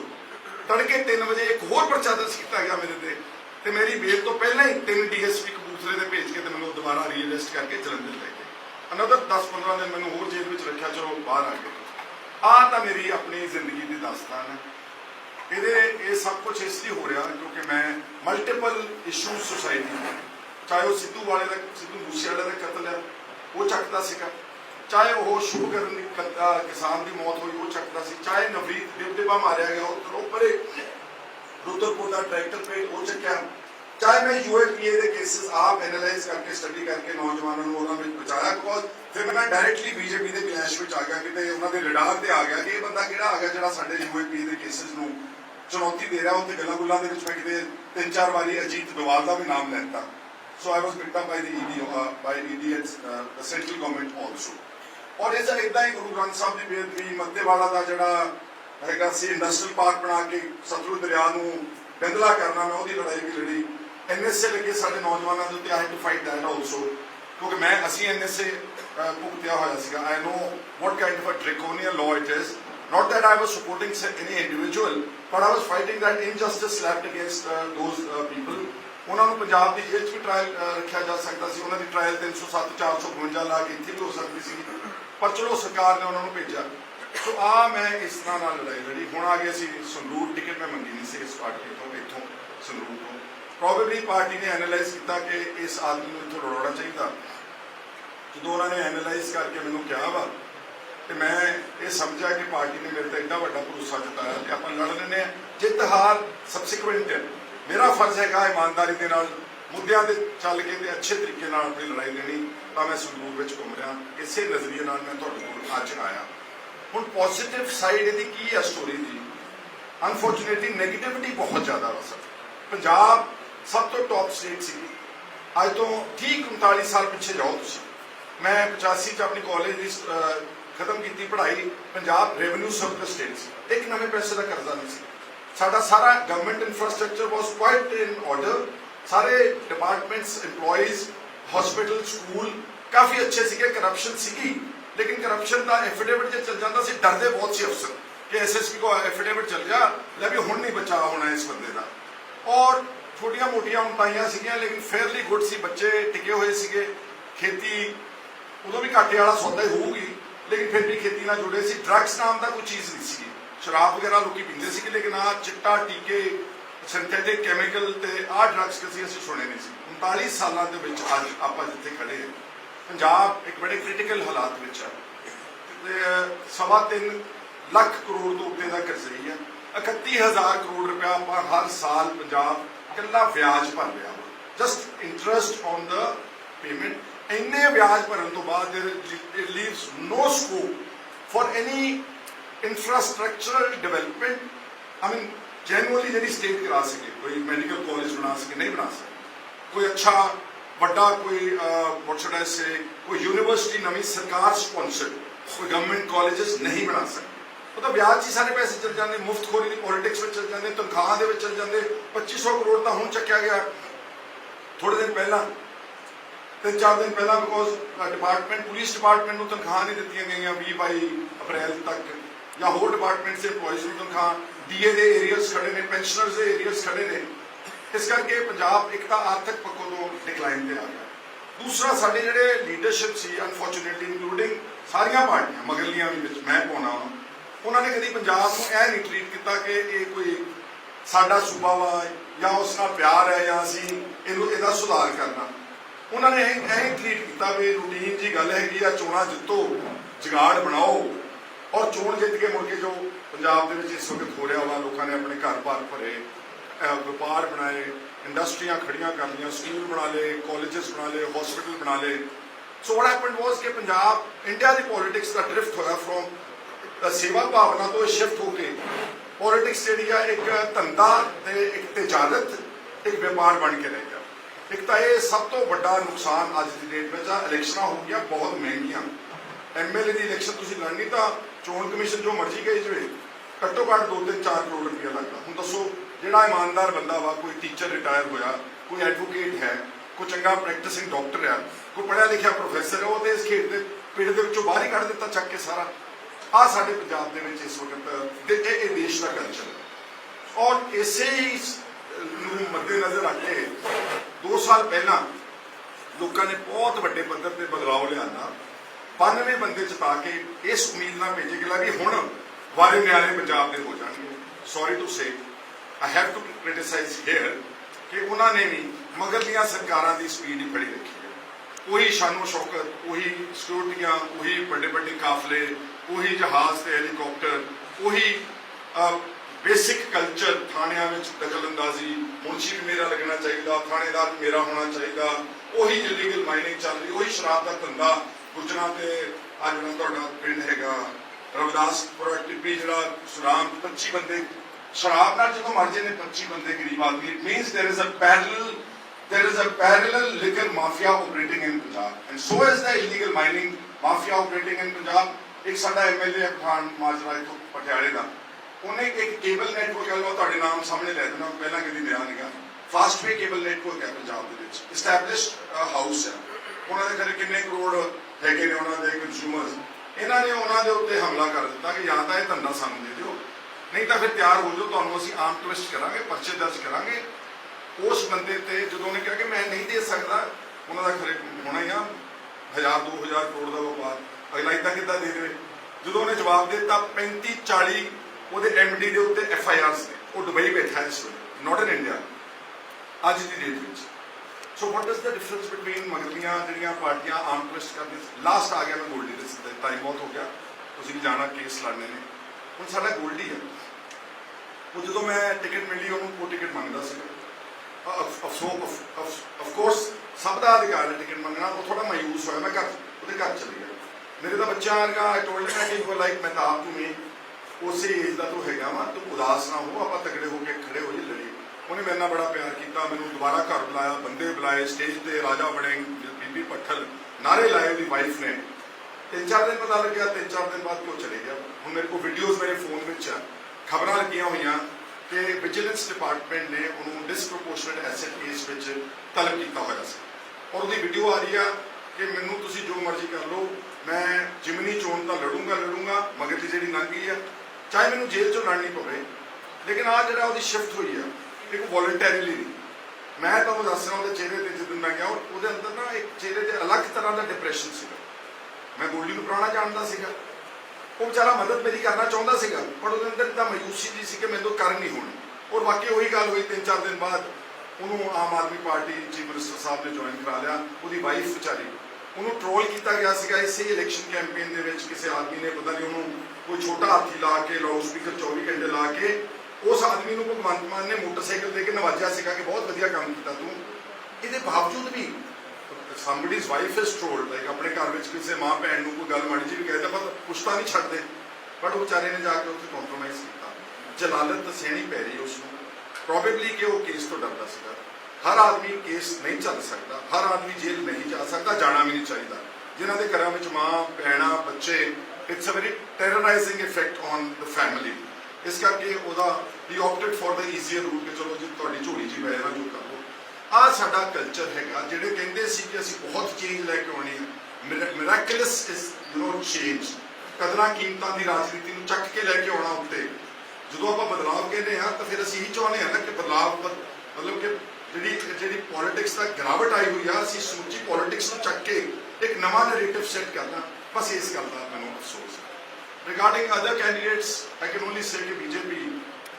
A: ਤੜਕੇ 3 ਵਜੇ ਇੱਕ ਹੋਰ ਪਰਚਾ ਦਰਜ ਕੀਤਾ ਗਿਆ ਮੇਰੇ ਤੇ। ਤੇ ਮੇਰੀ ਬੇਲ ਤੋਂ ਪਹਿਲਾਂ ਹੀ ਤਿੰਨ ਡੀਐਸਪੀ ਕਪੂਰਥਲੇ ਦੇ ਭੇਜ ਕੇ ਤੇ ਮੈਨੂੰ ਦੁਬਾਰਾ ਰੀਅਰੈਸਟ ਕਰਕੇ ਜਲੰਧਰ ਲੈ ਗਏ। ਅਨਦਰ 10-15 ਦਿਨ ਮੈਨੂੰ ਹੋਰ ਜੇਲ੍ਹ ਵਿੱਚ ਰੱਖਿਆ, ਚਲੋ ਬਾਹਰ ਆ ਗਏ। ਆਹ ਤਾਂ ਮੇਰੀ ਆਪਣੀ ਜ਼ਿੰਦਗੀ ਦੀ ਦਾਸਤਾਨ ਹੈ। ਇਹਦੇ ਇਹ ਸਭ ਕੁਝ ਇਸ ਲਈ ਹੋ ਰਿਹਾ ਕਿਉਂਕਿ ਮੈਂ ਮਲਟੀਪਲ ਇਸ਼ੂਜ਼ ਸੋਸਾਇਟੀ ਚਾਹੇ ਉਹ ਸਿੱਧੂ ਵਾਲੇ ਦਾ, ਸਿੱਧੂ ਮੂਸੇ ਵਾਲੇ ਦਾ ਕਤਲ ਹੈ, ਉਹ ਚੱਕਦਾ ਸੀਗਾ। ਚਾਹੇ ਉਹ ਸ਼ੁਭ ਕਿਸਾਨ ਦੀ ਮੌਤ ਹੋਈ, ਉਹ ਚੱਕਦਾ ਸੀ। ਚਾਹੇ ਨਵਰੀਤ ਦੇਵਦੇਵਾ ਮਾਰਿਆ ਗਿਆ, ਉਹ ਉਹ ਪਰੇ ਦਾ ਟਰੈਕਟਰ ਪੇ ਉਹ ਚੱਕਿਆ। ਚਾਹੇ ਮੈਂ ਯੂਏਪੀਏ ਦੇ ਕੇਸਿਸ ਆਪ ਐਨਾਲਾਈਜ਼ ਕਰਕੇ ਸਟੱਡੀ ਕਰਕੇ ਨੌਜਵਾਨਾਂ ਨੂੰ ਉਹਨਾਂ ਵਿੱਚ ਬਚਾਇਆ ਬਿਕੋਜ਼ ਫਿਰ ਮੈਂ ਡਾਇਰੈਕਟਲੀ ਬੀਜੇਪੀ ਦੇ ਕਲੈਸ਼ ਵਿੱਚ ਆ ਗਿਆ ਕਿਤੇ ਉਹਨਾਂ ਦੇ ਰਡਾਰ ਤੇ ਆ ਗਿਆ। ਕਿ ਇਹ ਬੰਦਾ ਕਿਹੜਾ ਆ ਗਿਆ ਜਿਹੜਾ ਸਾਡੇ ਯੂਏਪੀਏ ਦੇ ਕੇਸਿਸ ਨੂੰ ਚੁਣੌਤੀ ਦੇ ਰਿਹਾ ਉੱਥੇ ਗੱਲਾਂ ਗੁੱਲਾਂ ਦੇ ਵਿੱਚ ਮੈਂ ਕਿਤੇ ਤਿੰਨ ਚਾਰ ਵਾਰੀ ਅਜੀਤ ਡੋਵਾਲ ਦਾ ਵੀ ਨਾਮ ਲੈਤਾ so I was picked up by the ED by ED at central government also ਔਰ ਇਸ ਇਦਾਂ ਹੀ ਗੁਰੂ ਗ੍ਰੰਥ ਸਾਹਿਬ ਦੀ ਬੇਅਦਬੀ ਮੱਤੇਵਾੜਾ ਦਾ ਜਿਹੜਾ ਹੈਗਾ ਸੀ ਇੰਡਸਟਰੀਅਲ ਪਾਰਕ ਬਣਾ ਕੇ ਸਤਲੁਜ ਦਰਿਆ ਨੂੰ ਗੰਦਲਾ ਕਰਨਾ ਮੈਂ ਉਹਦੀ ਲੜਾਈ ਵੀ ਲੜੀ। ਐਨਐਸਏ ਲੱਗੇ ਸਾਡੇ ਨੌਜਵਾਨਾਂ ਦੇ ਉੱਤੇ I to fight that also ਕਿਉਂਕਿ ਮੈਂ ਅਸੀਂ ਐਨਐਸਏ ਭੁਗਤਿਆ ਹੋਇਆ ਸੀਗਾ। I know what kind of a draconian law it is not that I was supporting any individual, but I was fighting that injustice slapped against uh, those uh, people. ਉਹਨਾਂ ਨੂੰ ਪੰਜਾਬ ਦੀ ਜੇਲ੍ਹ 'ਚ ਵੀ trial ਰੱਖਿਆ ਜਾ ਸਕਦਾ ਸੀ। ਉਹਨਾਂ ਦੀ ਟ੍ਰਾਇਲ 307 452 ਲਾ ਕੇ ਇੱਥੇ ਵੀ ਹੋ ਸਕਦੀ ਸੀ। ਪਰ ਚਲੋ ਸਰਕਾਰ ਨੇ ਉਹਨਾਂ ਨੂੰ ਭੇਜਿਆ। ਸੋ ਆ ਮੈਂ ਇਸ ਤਰ੍ਹਾਂ ਨਾਲ ਲੜਾਈ ਲੜੀ। ਹੁਣ ਆ ਗਏ ਸੀ ਸੰਗਰੂਰ। ਟਿਕਟ ਮੈਂ ਮੰਗੀ ਨਹੀਂ ਸੀ ਇਸ ਪਾਰਟੀ ਤੋਂ ਇੱਥੋਂ ਸੰਗਰੂਰ ਤੋਂ। ਪ੍ਰੋਬੇਬਲੀ ਪਾਰਟੀ ਨੇ ਐਨਾਲਾਈਜ਼ ਕੀਤਾ ਕਿ ਇਸ ਆਦਮੀ ਨੂੰ ਇੱਥੋਂ ਲੜਾਉਣਾ ਚਾਹੀਦਾ। ਜਦੋਂ ਉਹਨਾਂ ਨੇ ਐਨਾਲਾਈਜ਼ ਕਰਕੇ ਮੈਨੂੰ ਕਿਹਾ ਵਾ ਤੇ ਮੈਂ ਇਹ ਸਮਝਿਆ ਕਿ ਪਾਰਟੀ ਨੇ ਮੇਰੇ ਤੇ ਇੰਨਾ ਵੱਡਾ ਭਰੋਸਾ ਜਤਾਇਆ ਤੇ ਆਪਾਂ ਲੜ ਲੈਂਦੇ ਹਾਂ। ਜਿੱਤ ਹਾਰ ਸਬਸੀਕੁਐਂਟ ਮੇਰਾ ਫਰਜ਼ ਹੈਗਾ ਇਮਾਨਦਾਰੀ ਦੇ ਨਾਲ ਮੁੱਦਿਆਂ ਤੇ ਚੱਲ ਕੇ ਤੇ ਅੱਛੇ ਤਰੀਕੇ ਨਾਲ ਆਪਣੀ ਲੜਾਈ ਲੜੀ ਤਾਂ ਮੈਂ ਸੰਗਰੂਰ ਵਿੱਚ ਘੁੰਮ ਰਿਹਾ। ਇਸੇ ਨਜ਼ਰੀਏ ਨਾਲ ਮੈਂ ਤੁਹਾਡੇ ਕੋਲ ਅੱਜ ਆਇਆ। ਹੁਣ ਪੋਜ਼ਿਟਿਵ ਸਾਈਡ ਇਹਦੀ ਕੀ ਹੈ ਸਟੋਰੀ ਦੀ ਅਨਫੋਰਚੂਨੇਟਲੀ 네ਗੇਟਿਵਿਟੀ ਬਹੁਤ ਜ਼ਿਆਦਾ ਵਾ ਸਰ। ਪੰਜਾਬ ਸਭ ਤੋਂ ਟੌਪ ਸਟੇਟ ਸੀ ਅੱਜ ਤੋਂ ਠੀਕ 39 ਸਾਲ ਪਿੱਛੇ ਜਾਓ ਤੁਸੀਂ। ਮੈਂ 85 ਚ ਆਪਣੀ ਕਾਲਜ ਦੀ ਖਤਮ ਕੀਤੀ ਪੜ੍ਹਾਈ, ਪੰਜਾਬ ਰੈਵਨਿਊ ਸਰਕਲ ਸਟੇਟ ਸੀ। ਇੱਕ ਨਵੇਂ ਪੈਸੇ ਦਾ ਕਰਜ਼ਾ ਨਹੀਂ ਸੀ। ਸਾਡਾ ਸਾਰਾ government infrastructure was quite in order ਸਾਰੇ ਡਿਪਾਰਟਮੈਂਟਸ EMPLOYEES ਹਸਪੀਟਲ ਸਕੂਲ ਕਾਫੀ ਅੱਛੇ ਸੀਗੇ ਕਰਪਸ਼ਨ ਸੀਗੀ। ਲੇਕਿਨ ਕਰਪਸ਼ਨ ਦਾ ਐਫੀਡੇਵਿਟ ਜੇ ਚੱਲ ਜਾਂਦਾ ਸੀ, ਡਰਦੇ ਬਹੁਤ ਸੀ ਅਫਸਰ ਕਿ ਐਸਐਸਪੀ ਕੋ ਐਫੀਡੇਵਿਟ ਚੱਲ ਜਾ ਲੈ ਵੀ ਹੁਣ ਨਹੀਂ ਬਚਾ ਹੋਣਾ ਇਸ ਬੰਦੇ ਦਾ। ਔਰ ਛੋਟੀਆਂ ਮੋਟੀਆਂ ਉਣਤਾਈਆਂ ਸੀਗੀਆਂ, ਲੇਕਿਨ ਫੇਅਰਲੀ ਗੁੱਡ ਸੀ। ਬੱਚੇ ਟਿਕੇ ਹੋਏ ਸੀਗੇ। ਖੇਤੀ ਉਦੋਂ ਵੀ ਘਾਟੇ ਵਾਲਾ ਸੌਦਾ ਹੀ ਹੋਊਗੀ। ਲੇਕਿਨ ਫਿਰ ਵੀ ਖੇਤੀ ਨਾਲ ਜੁੜੇ ਸੀ। ਡਰੱਗਸ ਨਾਮ ਦਾ ਕੋਈ ਚੀਜ਼ ਨਹੀਂ ਸੀ ਸ਼ਰਾਬ ਵਗੈਰਾ ਲੋਕੀ ਪੀਂਦੇ ਸੀ ਲੇਕਿਨ ਆ ਚਿੱਟਾ, ਟੀਕੇ ਸਿੰਥੈਟਿਕ ਕੈਮੀਕਲ ਤੇ ਆਹ ਡਰੱਗਸ ਕਿਸੇ ਅਸੀਂ ਸੁਣੇ ਨਹੀਂ ਸੀ। 39 ਸਾਲਾਂ ਦੇ ਵਿੱਚ ਅੱਜ ਆਪਾਂ ਜਿੱਥੇ ਖੜੇ ਹਾਂ। ਪੰਜਾਬ ਇੱਕ ਬੜੇ ਕ੍ਰਿਟੀਕਲ ਹਾਲਾਤ ਵਿੱਚ ਹੈ ਤੇ ਸਵਾ ਤਿੰਨ ਲੱਖ ਕਰੋੜ ਤੋਂ ਉੱਤੇ ਦਾ ਕਰਜ਼ਈ ਹੈ 31000 ਕਰੋੜ ਰੁਪਇਆ ਆਪਾਂ ਹਰ ਸਾਲ ਪੰਜਾਬ ਇਕੱਲਾ ਵਿਆਜ ਭਰ ਰਿਹਾ just interest on the payment ਇੰਨੇ ਵਿਆਜ ਭਰਨ ਤੋਂ ਬਾਅਦ it leaves no scope for any infrastructural development I mean genuinely ਜਿਹੜੀ ਸਟੇਟ ਕਰਾ ਸਕੇ, ਕੋਈ ਮੈਡੀਕਲ ਕਾਲਜ ਬਣਾ ਸਕੇ, ਨਹੀਂ ਬਣਾ ਸਕੇ। ਕੋਈ ਅੱਛਾ ਵੱਡਾ ਕੋਈ ਵਾਟ ਸ਼ੁਡ ਆਈ ਸੇ ਕੋਈ ਯੂਨੀਵਰਸਿਟੀ ਨਵੀਂ ਸਰਕਾਰ ਸਪਾਂਸਰਡ ਕੋਈ ਗਵਰਨਮੈਂਟ ਕਾਲਜਸ ਨਹੀਂ ਬਣਾ ਸਕਦੇ ਉਹ ਤਾਂ ਵਿਆਜ 'ਚ ਹੀ ਸਾਰੇ ਪੈਸੇ ਚਲ ਜਾਂਦੇ, ਮੁਫਤਖੋਰੀ ਦੀ ਪੋਲਿਟਿਕਸ ਵਿੱਚ ਚਲ ਜਾਂਦੇ, ਤਨਖਾਹਾਂ ਦੇ ਵਿੱਚ ਚਲ ਜਾਂਦੇ 2500 ਕਰੋੜ ਤਾਂ ਹੁਣ ਚੱਕਿਆ ਗਿਆ। ਥੋੜੇ ਦਿਨ ਪਹਿਲਾਂ ਤਿੰਨ ਚਾਰ ਦਿਨ ਪਹਿਲਾਂ ਬਿਕੋਜ਼ ਡਿਪਾਰਟਮੈਂਟ ਪੁਲਿਸ ਡਿਪਾਰਟਮੈਂਟ ਨੂੰ ਤਨਖਾਹ ਨਹੀਂ ਦਿੱਤੀਆਂ ਗਈਆਂ 20 22 ਅਪ੍ਰੈਲ ਤੱਕ। ਜਾਂ ਹੋਰ ਡਿਪਾਰਟਮੈਂਟ ਦੇ EMPLOYEES ਨੂੰ ਤਨਖਾਹ। ਡੀਏ ਦੇ ਏਰੀਅਸ ਖੜੇ ਨੇ ਪੈਨਸ਼ਨਰਸ ਦੇ ਏਰੀਅਸ ਖੜੇ ਨੇ। ਇਸ ਕਰਕੇ ਪੰਜਾਬ ਇੱਕ ਤਾਂ ਆਰਥਿਕ ਪੱਖੋਂ ਤੋਂ ਡਿਕਲਾਈਨ ਤੇ ਆ ਗਿਆ। ਦੂਸਰਾ, ਸਾਡੇ ਜਿਹੜੇ ਲੀਡਰਸ਼ਿਪ ਸੀ ਅਨਫੋਰਚੂਨੇਟਲੀ ਇਨਕਲੂਡਿੰਗ ਸਾਰੀਆਂ ਪਾਰਟੀਆਂ, ਮਗਰਲੀਆਂ ਵੀ ਵਿੱਚ, ਮੈਂ ਪਾਉਣਾ ਵਾਂ। ਉਹਨਾਂ ਨੇ ਕਦੀ ਪੰਜਾਬ ਨੂੰ ਇਹ ਨਹੀਂ ਟ੍ਰੀਟ ਕੀਤਾ ਕਿ ਇਹ ਕੋਈ ਸਾਡਾ ਸੂਬਾ ਵਾ ਜਾਂ ਉਸ ਨਾਲ ਪਿਆਰ ਹੈ ਜਾਂ ਅਸੀਂ ਇਹਨੂੰ, ਇਹਦਾ ਸੁਧਾਰ ਕਰਨਾ। ਉਹਨਾਂ ਨੇ ਇਹ ਇਹ ਟ੍ਰੀਟ ਕੀਤਾ ਵੀ ਰੂਟੀਨ ਜੀ ਗੱਲ ਹੈਗੀ ਆ, ਚੋਣਾਂ ਜਿੱਤੋ, ਜਗਾੜ ਬਣਾਓ। ਔਰ ਚੋਣ ਜਿੱਤ ਕੇ ਮੁੜ ਕੇ ਜੋ ਪੰਜਾਬ ਦੇ ਵਿੱਚ ਇਸ ਵਕਤ ਹੋ ਰਿਹਾ ਵਾ, ਲੋਕਾਂ ਨੇ ਆਪਣੇ ਘਰ-ਬਾਰ ਭਰੇ ਵਪਾਰ ਬਣਾਏ, ਇੰਡਸਟਰੀਆਂ ਖੜੀਆਂ ਕਰ ਲਈਆਂ, ਸਕੂਲ ਬਣਾ ਲਏ ਕਾਲਜਸ ਬਣਾ ਲਏ ਹਸਪੀਟਲ ਬਣਾ ਲਏ। ਸੋ ਵਾਟ ਹੈਪਨਡ ਵਾਸ ਕਿ ਪੰਜਾਬ ਇੰਡੀਆ ਦੀ ਪੋਲਿਟਿਕਸ ਦਾ ਡ੍ਰਿਫਟ ਹੋਇਆ ਫਰੋਮ ਸੇਵਾ ਭਾਵਨਾ ਤੋਂ ਸ਼ਿਫਟ ਹੋ ਕੇ ਪੋਲਿਟਿਕਸ ਜਿਹੜੀ ਆ, ਇੱਕ ਧੰਦਾ ਤੇ ਇੱਕ ਤਜਾਰਤ, ਇੱਕ ਵਪਾਰ ਬਣ ਕੇ ਰਹਿ ਗਿਆ। ਇੱਕ ਤਾਂ ਇਹ ਸਭ ਤੋਂ ਵੱਡਾ ਨੁਕਸਾਨ ਅੱਜ ਦੀ ਡੇਟ ਵਿੱਚ ਆ ਇਲੈਕਸ਼ਨਾਂ ਹੋ ਗਈਆਂ, ਬਹੁਤ ਮਹਿੰਗੀਆਂ। ਐਮਐਲਏ ਦੀ ਇਲੈਕਸ਼ਨ ਤੁਸੀਂ ਲੜਨੀ ਤਾਂ ਚੋਣ ਕਮਿਸ਼ਨ ਜੋ ਮਰਜ਼ੀ ਕਹੀ ਜਵੇ, ਘੱਟੋ ਘੱਟ 2-4 ਕਰੋੜ ਰੁਪਏ ਲੱਗਦਾ। ਹੁਣ ਦੱਸੋ, ਜਿਹੜਾ ਇਮਾਨਦਾਰ ਬੰਦਾ ਵਾ, ਕੋਈ ਟੀਚਰ ਰਿਟਾਇਰ ਹੋਇਆ, ਕੋਈ ਐਡਵੋਕੇਟ ਹੈ, ਕੋਈ ਚੰਗਾ ਪ੍ਰੈਕਟਿਸਿੰਗ ਡਾਕਟਰ ਹੈ ਕੋਈ ਪੜ੍ਹਿਆ ਲਿਖਿਆ ਪ੍ਰੋਫੈਸਰ ਹੈ ਉਹ ਤੇ ਇਸ ਖੇਡ ਦੇ ਪਿੰਡ ਦੇ ਵਿੱਚੋਂ ਬਾਹਰ ਹੀ ਕੱਢ ਦਿੱਤਾ ਚੱਕ ਕੇ ਸਾਰਾ। ਆ ਸਾਡੇ ਪੰਜਾਬ ਦੇ ਵਿੱਚ ਇਸ ਵਕਤ ਇਹ ਦੇਸ਼ ਦਾ ਕਲਚਰ ਹੈ ਔਰ ਇਸੇ ਹੀ ਸ- ਨੂੰ ਮੱਦੇਨਜ਼ਰ ਰੱਖ ਕੇ 2 ਸਾਲ ਪਹਿਲਾਂ ਲੋਕਾਂ ਨੇ ਬਹੁਤ ਵੱਡੇ ਪੱਧਰ ਤੇ ਬਦਲਾਅ ਲਿਆਂਦਾ। 92 ਬੰਦੇ ਜਿਤਾ ਕੇ ਇਸ ਉਮੀਦ ਨਾਲ ਭੇਜੇ ਗਿਆ ਵੀ ਹੁਣ ਵਾਰੇ ਨਿਆਰੇ ਪੰਜਾਬ ਦੇ ਹੋ ਜਾਣਗੇ। Sorry to say I have to criticise here ਕਿ ਉਹਨਾਂ ਨੇ ਵੀ ਮਗਰਲੀਆਂ ਸਰਕਾਰਾਂ ਦੀ ਸਪੀਡ ਹੀ ਫੜੀ ਰੱਖੀ ਹੈ। ਉਹੀ ਸ਼ਾਨੋ ਸ਼ੌਕਤ, ਉਹੀ ਸਿਕਿਉਰਟੀਆਂ ਉਹੀ ਵੱਡੇ ਵੱਡੇ ਕਾਫਲੇ, ਉਹੀ ਜਹਾਜ਼ ਤੇ ਹੈਲੀਕਾਪਟਰ ਉਹੀ ਬੇਸਿਕ ਕਲਚਰ ਥਾਣਿਆਂ ਵਿੱਚ ਦਖਲਅੰਦਾਜ਼ੀ ਮੁਨਸ਼ੀ ਵੀ ਮੇਰਾ ਲੱਗਣਾ ਚਾਹੀਦਾ ਥਾਣੇਦਾਰ ਵੀ ਮੇਰਾ ਹੋਣਾ ਚਾਹੀਦਾ ਉਹੀ ਇਲੀਗਲ ਮਾਈਨਿੰਗ ਚੱਲ ਰਹੀ ਉਹੀ ਸ਼ਰਾਬ ਦਾ ਧੰਦਾ ਗੁਜਰਾਂ ਤੇ ਅੱਜ ਜਿਹੜਾ ਤੁਹਾਡਾ ਪਿੰਡ ਹੈਗਾ ਰਵਿਦਾਸਪੁਰਾ ਟਿੱਬੀ ਜਿਹੜਾ ਸੁਰਾਮ 25 ਬੰਦੇ ਸ਼ਰਾਬ ਨਾਲ ਜਦੋਂ ਮਰ ਜਾਂਦੇ 25 ਬੰਦੇ ਗਰੀਬ ਆਦਮੀ it means there is a parallel there is a parallel liquor mafia operating in Punjab and so is the illegal mining mafia operating in Punjab ਇੱਕ ਸਾਡਾ ਐਮਐਲਏ ਖਾਨ ਮਾਜਰਾ ਤੋਂ ਪਟਿਆਲੇ ਦਾ ਉਹਨੇ ਇੱਕ ਕੇਬਲ ਨੈਟਵਰਕ ਹੈ ਲੋ ਤੁਹਾਡੇ ਨਾਮ ਸਾਹਮਣੇ ਲੈ ਦੇਣਾ ਪਹਿਲਾਂ ਕਦੀ ਲਿਆ ਨਹੀਂਗਾ ਫਾਸਟਵੇ ਕੇਬਲ ਨੈਟਵਰਕ ਹੈ ਪੰਜਾਬ ਦੇ ਵਿੱਚ। ਇਸਟੈਬਲਿਸ਼ਡ ਹਾਊਸ ਹੈ ਉਹਨਾਂ ਦੇ ਘਰੇ ਕਿੰਨੇ ਕਰੋੜ ਹੈਗੇ ਨੇ ਉਹਨਾਂ ਦੇ ਕੰਜ਼ਿਊਮਰਸ ਇਹਨਾਂ ਨੇ ਉਹਨਾਂ ਦੇ ਉੱਤੇ ਹਮਲਾ ਕਰ ਦਿੱਤਾ ਕਿ ਜਾਂ ਤਾਂ ਇਹ ਧੰਦਾ ਸਾਨੂੰ ਦੇ ਦਿਓ। ਨਹੀਂ ਤਾਂ ਫਿਰ ਤਿਆਰ ਹੋ ਜਾਓ, ਤੁਹਾਨੂੰ ਅਸੀਂ ਆਮ ਟਵਿਸਟ ਕਰਾਂਗੇ, ਪਰਚੇ ਦਰਜ ਕਰਾਂਗੇ। ਉਸ ਬੰਦੇ ਤੇ ਜਦੋਂ ਉਹਨੇ ਕਿਹਾ ਕਿ ਮੈਂ ਨਹੀਂ ਦੇ ਸਕਦਾ, ਉਹਨਾਂ ਦਾ ਖਰੇ ਹੋਣਾ ਹੀ ਆ। 1000 2000 ਕਰੋੜ ਦਾ ਵਪਾਰ। ਅਗਲਾ ਇਦਾਂ ਕਿੱਦਾਂ ਦੇ ਦੇਵੇ? ਜਦੋਂ ਉਹਨੇ ਜਵਾਬ ਦੇ ਦਿੱਤਾ 35 40 ਉਹਦੇ ਐਮਡੀ ਦੇ ਉੱਤੇ ਐਫ ਆਈ ਆਰ ਨੇ, ਉਹ ਦੁਬਈ ਬੈਠਾ ਹੈ ਇਸ ਵੇਲੇ ਨਾਟ ਇਨ ਇੰਡੀਆ ਅੱਜ ਦੀ ਡੇਟ ਵਿੱਚ। So what is the difference between ਮਗਰਲੀਆਂ ਜਿਹੜੀਆਂ ਪਾਰਟੀਆਂ ਆਮ ਟਵਿਸਟ ਕਰਦੀ ਲਾਸਟ ਆ ਗਿਆ ਮੈਂ ਗੋਲਡੀ ਦੇ ਸਿੱਧੇ ਟਾਈਮ ਬਹੁਤ ਹੋ ਗਿਆ। ਤੁਸੀਂ ਵੀ ਜਾਣਾ ਕੇਸ ਲੜਨੇ ਨੇ। ਹੁਣ ਸਾਡਾ ਗੋਲਡੀ ਹੈ ਉਹ ਜਦੋਂ ਮੈਂ ਟਿਕਟ ਮਿਲੀ, ਉਹਨੂੰ ਉਹ ਟਿਕਟ ਮੰਗਦਾ ਸੀ। ਅਫਸੋਸ ਆਫ ਕੋਰਸ ਸਭ ਦਾ ਅਧਿਕਾਰ ਹੈ ਟਿਕਟ ਮੰਗਣਾ। ਉਹ ਥੋੜਾ ਮਾਯੂਸ ਹੋਇਆ। ਮੈਂ ਘਰ, ਉਹਦੇ ਘਰ ਚਲੇ ਗਿਆ। ਮੇਰੇ ਤਾਂ ਬੱਚਾ ਵਰਗਾ ਆਈ ਟੋਲਡ ਮੈਂ ਕਿ ਯੂ ਲਾਈਕ ਮੈਂ ਤਾਂ ਆਪ ਤੂੰ ਉਸੇ ਏਜ ਦਾ ਤੂੰ ਹੈਗਾ ਵਾ, ਤੂੰ ਉਦਾਸ ਨਾ ਹੋ, ਆਪਾਂ ਤਗੜੇ ਹੋ ਕੇ ਖੜੇ ਹੋ ਜੀ ਲੜੀ। ਉਹਨੇ ਮੇਰੇ ਨਾਲ ਬੜਾ ਪਿਆਰ ਕੀਤਾ, ਮੈਨੂੰ ਦੁਬਾਰਾ ਘਰ ਬੁਲਾਇਆ, ਬੰਦੇ ਬੁਲਾਏ ਸਟੇਜ ਤੇ ਰਾਜਾ ਬਣੇ ਬੀਬੀ ਪੱਠਲ, ਨਾਰੇ ਲਾਏ ਉਹਦੀ ਵਾਈਫ ਨੇ। ਤਿੰਨ ਚਾਰ ਦਿਨ ਪਤਾ ਲੱਗਿਆ, ਤਿੰਨ ਚਾਰ ਦਿਨ ਬਾਅਦ ਕਿਉਂ ਚਲੇ ਗਿਆ। ਹੁਣ ਮੇਰੇ ਕੋਲ ਵੀਡੀਓਜ਼ ਮੇਰੇ ਫੋਨ ਵਿੱਚ ਆ। ਖਬਰਾਂ ਲੱਗੀਆਂ ਹੋਈਆਂ ਕਿ ਵਿਜੀਲੈਂਸ ਡਿਪਾਰਟਮੈਂਟ ਨੇ ਉਹਨੂੰ ਡਿਸਪ੍ਰੋਪੋਰਸ਼ਨੇਟ ਐਸੈਟ ਕੇਸ ਵਿੱਚ ਤਲਬ ਕੀਤਾ ਹੋਇਆ ਸੀ। ਔਰ ਉਹਦੀ ਵੀਡੀਓ ਆ ਰਹੀ ਆ ਕਿ ਮੈਨੂੰ ਤੁਸੀਂ ਜੋ ਮਰਜ਼ੀ ਕਰ ਲਓ, ਮੈਂ ਜਿਮਨੀ ਚੋਣ ਤਾਂ ਲੜੂੰਗਾ ਲੜੂੰਗਾ, ਮਗਰ ਦੀ ਜਿਹੜੀ ਲੰਘੀ ਆ ਚਾਹੇ ਮੈਨੂੰ ਜੇਲ੍ਹ ਚੋਂ ਲੜਨੀ ਪਵੇ, ਲੇਕਿਨ ਆ ਜਿਹੜਾ ਉਹਦੀ ਸ਼ਿਫਟ ਹੋਈ ਆ ਇੱਕ ਵੋਲੰਟੈਰੀਲੀ ਨਹੀਂ ਮੈਂ ਤੁਹਾਨੂੰ ਦੱਸ ਰਿਹਾ ਉਹਦੇ ਚਿਹਰੇ ਤੇ ਜਦੋਂ ਮੈਂ ਗਿਆ, ਉਹਦੇ ਅੰਦਰ ਨਾ ਇੱਕ ਚਿਹਰੇ ਤੇ ਅਲੱਗ ਤਰ੍ਹਾਂ ਦਾ ਡਿਪਰੈਸ਼ਨ ਸੀਗਾ। ਮੈਂ ਗੋਲਡੀ ਨੂੰ ਪੁਰਾਣਾ ਜਾਣਦਾ ਸੀਗਾ। ਉਹ ਵਿਚਾਰਾ ਮਦਦ ਮੇਰੀ ਕਰਨਾ ਚਾਹੁੰਦਾ ਸੀਗਾ, ਪਰ ਉਹਦੇ ਅੰਦਰ ਤਾਂ ਮਾਯੂਸੀ ਜੀ ਸੀ ਕਿ ਮੈਨੂੰ ਕਰ ਨਹੀਂ ਹੋਣੀ। ਔਰ ਬਾਕੀ ਉਹੀ ਗੱਲ ਹੋਈ ਤਿੰਨ ਚਾਰ ਦਿਨ ਬਾਅਦ। ਉਹਨੂੰ Aam Aadmi party chief minister ਸਾਹਿਬ ਨੇ ਜੁਆਇਨ ਕਰਾ ਲਿਆ, ਉਹਦੀ ਵਾਈਫ ਵਿਚਾਰੀ ਉਹਨੂੰ ਟ੍ਰੋਲ ਕੀਤਾ ਗਿਆ ਸੀਗਾ ਇਸੇ ਇਲੈਕਸ਼ਨ ਕੈਂਪੇਨ ਦੇ ਵਿੱਚ, ਕਿਸੇ ਆਦਮੀ ਨੇ, ਪਤਾ ਨਹੀਂ ਉਹਨੂੰ ਕੋਈ ਛੋਟਾ ਹਾਥੀ ਲਾ ਕੇ ਲਾਊਡ ਸਪੀਕਰ 24 ਘੰਟੇ ਲਾ ਕੇ, ਉਸ ਆਦਮੀ ਨੂੰ ਭਗਵੰਤ ਮਾਨ ਨੇ ਮੋਟਰਸਾਈਕਲ ਦੇ ਕੇ ਨਵਾਜਿਆ ਸੀਗਾ ਕਿ ਬਹੁਤ ਵਧੀਆ ਕੰਮ ਕੀਤਾ ਤੂੰ। ਇਹਦੇ ਬਾਵਜੂਦ ਵੀ somebody's wife is told like ਆਪਣੇ ਘਰ ਵਿੱਚ ਕਿਸੇ ਮਾਂ ਭੈਣ ਨੂੰ ਕੋਈ ਗੱਲ ਮਾੜੀ ਜਿਹੀ ਵੀ ਕਹਿ ਪਰ ਪੁੱਛਤਾ ਨਹੀਂ ਛੱਡਦੇ। ਬਟ ਉਹ ਵਿਚਾਰੇ ਨੇ ਜਾ ਕੇ ਉੱਥੇ ਕੰਪਰੋਮਾਈਜ਼ ਕੀਤਾ। ਜਲਾਲਤ ਦੱਸਣੀ ਪੈ ਰਹੀ ਉਸ ਨੂੰ। ਪ੍ਰੋਬੇਬਲੀ ਕਿ ਉਹ ਕੇਸ ਤੋਂ ਡਰਦਾ ਸੀਗਾ। ਹਰ ਆਦਮੀ ਕੇਸ ਨਹੀਂ ਚੱਲ ਸਕਦਾ। ਹਰ ਆਦਮੀ ਜੇਲ੍ਹ ਨਹੀਂ ਜਾ ਸਕਦਾ, ਜਾਣਾ ਵੀ ਨਹੀਂ ਚਾਹੀਦਾ। ਜਿਨ੍ਹਾਂ ਦੇ ਘਰਾਂ ਵਿੱਚ ਮਾਂ, ਭੈਣਾਂ, ਬੱਚੇ it's a very terrorising effect on the family ਇਸ ਕਰਕੇ ਉਹਦਾ ਵੀ opted for the easier route ਕਿ ਚਲੋ ਜੀ ਤੁਹਾਡੀ ਝੋਲੀ 'ਚ ਮੈਂ ਨਾ ਜੋ ਕਰੋ ਆ ਸਾਡਾ ਕਲਚਰ ਹੈਗਾ, ਜਿਹੜੇ ਕਹਿੰਦੇ ਸੀ ਕਿ ਅਸੀਂ ਬਹੁਤ ਚੇਂਜ ਲੈ ਕੇ ਆਉਣੀ ਹੈ ਮਿਰੈਕਲਸ ਇਸ ਯੂ نو ਚੇਂਜ ਕਦਰਾਂ ਕੀਮਤਾਂ ਦੀ ਰਾਜਨੀਤੀ ਨੂੰ ਚੱਕ ਕੇ ਲੈ ਕੇ ਆਉਣਾ ਉੱਤੇ। ਜਦੋਂ ਆਪਾਂ ਬਦਲਾਅ ਕਹਿੰਦੇ ਆ ਤਾਂ ਫਿਰ ਅਸੀਂ ਇਹ ਚਾਹੁੰਦੇ ਆ ਨਾ ਕਿ ਬਦਲਾਅ ਮਤਲਬ ਕਿ ਜਿਹੜੀ ਜਿਹੜੀ ਪੋਲਿਟਿਕਸ ਦਾ ਗਿਰਾਵਟ ਆਈ ਹੋਈ ਆ, ਅਸੀਂ ਸੂਚੀ ਪੋਲਿਟਿਕਸ ਨੂੰ ਚੱਕ ਕੇ ਇੱਕ ਨਵਾਂ ਨੈਰੇਟਿਵ ਸੈੱਟ ਕਰਨਾ। ਬਸ ਇਸ ਗੱਲ ਦਾ regarding other candidates I can only say ਕਿ ਬੀਜੇਪੀ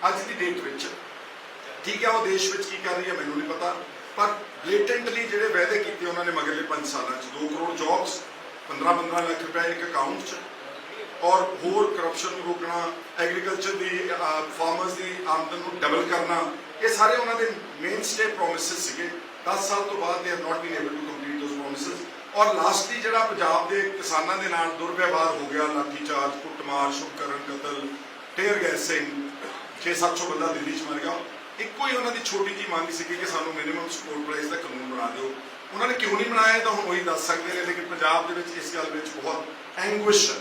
A: ਅੱਜ ਦੀ ਡੇਟ ਵਿੱਚ ਠੀਕ ਹੈ, ਉਹ ਦੇਸ਼ ਵਿੱਚ ਕੀ ਕਰ ਰਹੀ ਹੈ ਮੈਨੂੰ ਨਹੀਂ ਪਤਾ, ਪਰ ਬਲੇਟੈਂਟਲੀ ਜਿਹੜੇ ਵਾਅਦੇ ਕੀਤੇ ਉਹਨਾਂ ਨੇ ਮਗਰਲੇ 5 ਸਾਲਾਂ 'ਚ 2 ਕਰੋੜ ਜੌਬਸ 15-15 ਲੱਖ ਰੁਪਏ ਇੱਕ ਅਕਾਊਂਟ 'ਚ, ਔਰ ਹੋਰ ਕਰਪਸ਼ਨ ਨੂੰ ਰੋਕਣਾ ਐਗਰੀਕਲਚਰ ਦੀ ਫਾਰਮਰਸ ਦੀ ਆਮਦਨ ਨੂੰ ਡਬਲ ਕਰਨਾ, ਇਹ ਸਾਰੇ ਉਹਨਾਂ ਦੇ ਮੇਨ ਸਟੇ ਪ੍ਰੋਮਿਸਸ ਸੀਗੇ। 10 ਸਾਲ ਤੋਂ ਬਾਅਦ they have not been able to complete those promises ਔਰ ਲਾਸਟਲੀ ਜਿਹੜਾ ਪੰਜਾਬ ਦੇ ਕਿਸਾਨਾਂ ਦੇ ਨਾਲ ਦੁਰਵਿਵਹਾਰ ਹੋ ਗਿਆ ਲਾਠੀਚਾਰਜ ਕੁੱਟਮਾਰ ਸ਼ੁਭਕਰਨ ਕਤਲ ਟੇਅਰ ਗੈਸਿੰਗ 6-700 ਬੰਦਾ ਦਿੱਲੀ 'ਚ ਮਰ ਗਿਆ। ਇੱਕੋ ਹੀ ਉਹਨਾਂ ਦੀ ਛੋਟੀ ਜੀ ਮੰਗ ਸੀ ਕਿ ਸਾਨੂੰ ਮਿਨੀਮਮ ਸਪੋਰਟ ਪ੍ਰਾਈਸ ਦਾ ਕਾਨੂੰਨ ਬਣਾ ਦਿਓ। ਉਹਨਾਂ ਨੇ ਕਿਉਂ ਨਹੀਂ ਬਣਾਇਆ ਤਾਂ ਹੁਣ ਉਹੀ ਦੱਸ ਸਕਦੇ ਨੇ, ਲੇਕਿਨ ਪੰਜਾਬ ਦੇ ਵਿੱਚ ਇਸ ਗੱਲ ਵਿੱਚ ਬਹੁਤ ਐਂਗੁਇਸ਼ ਹੈ।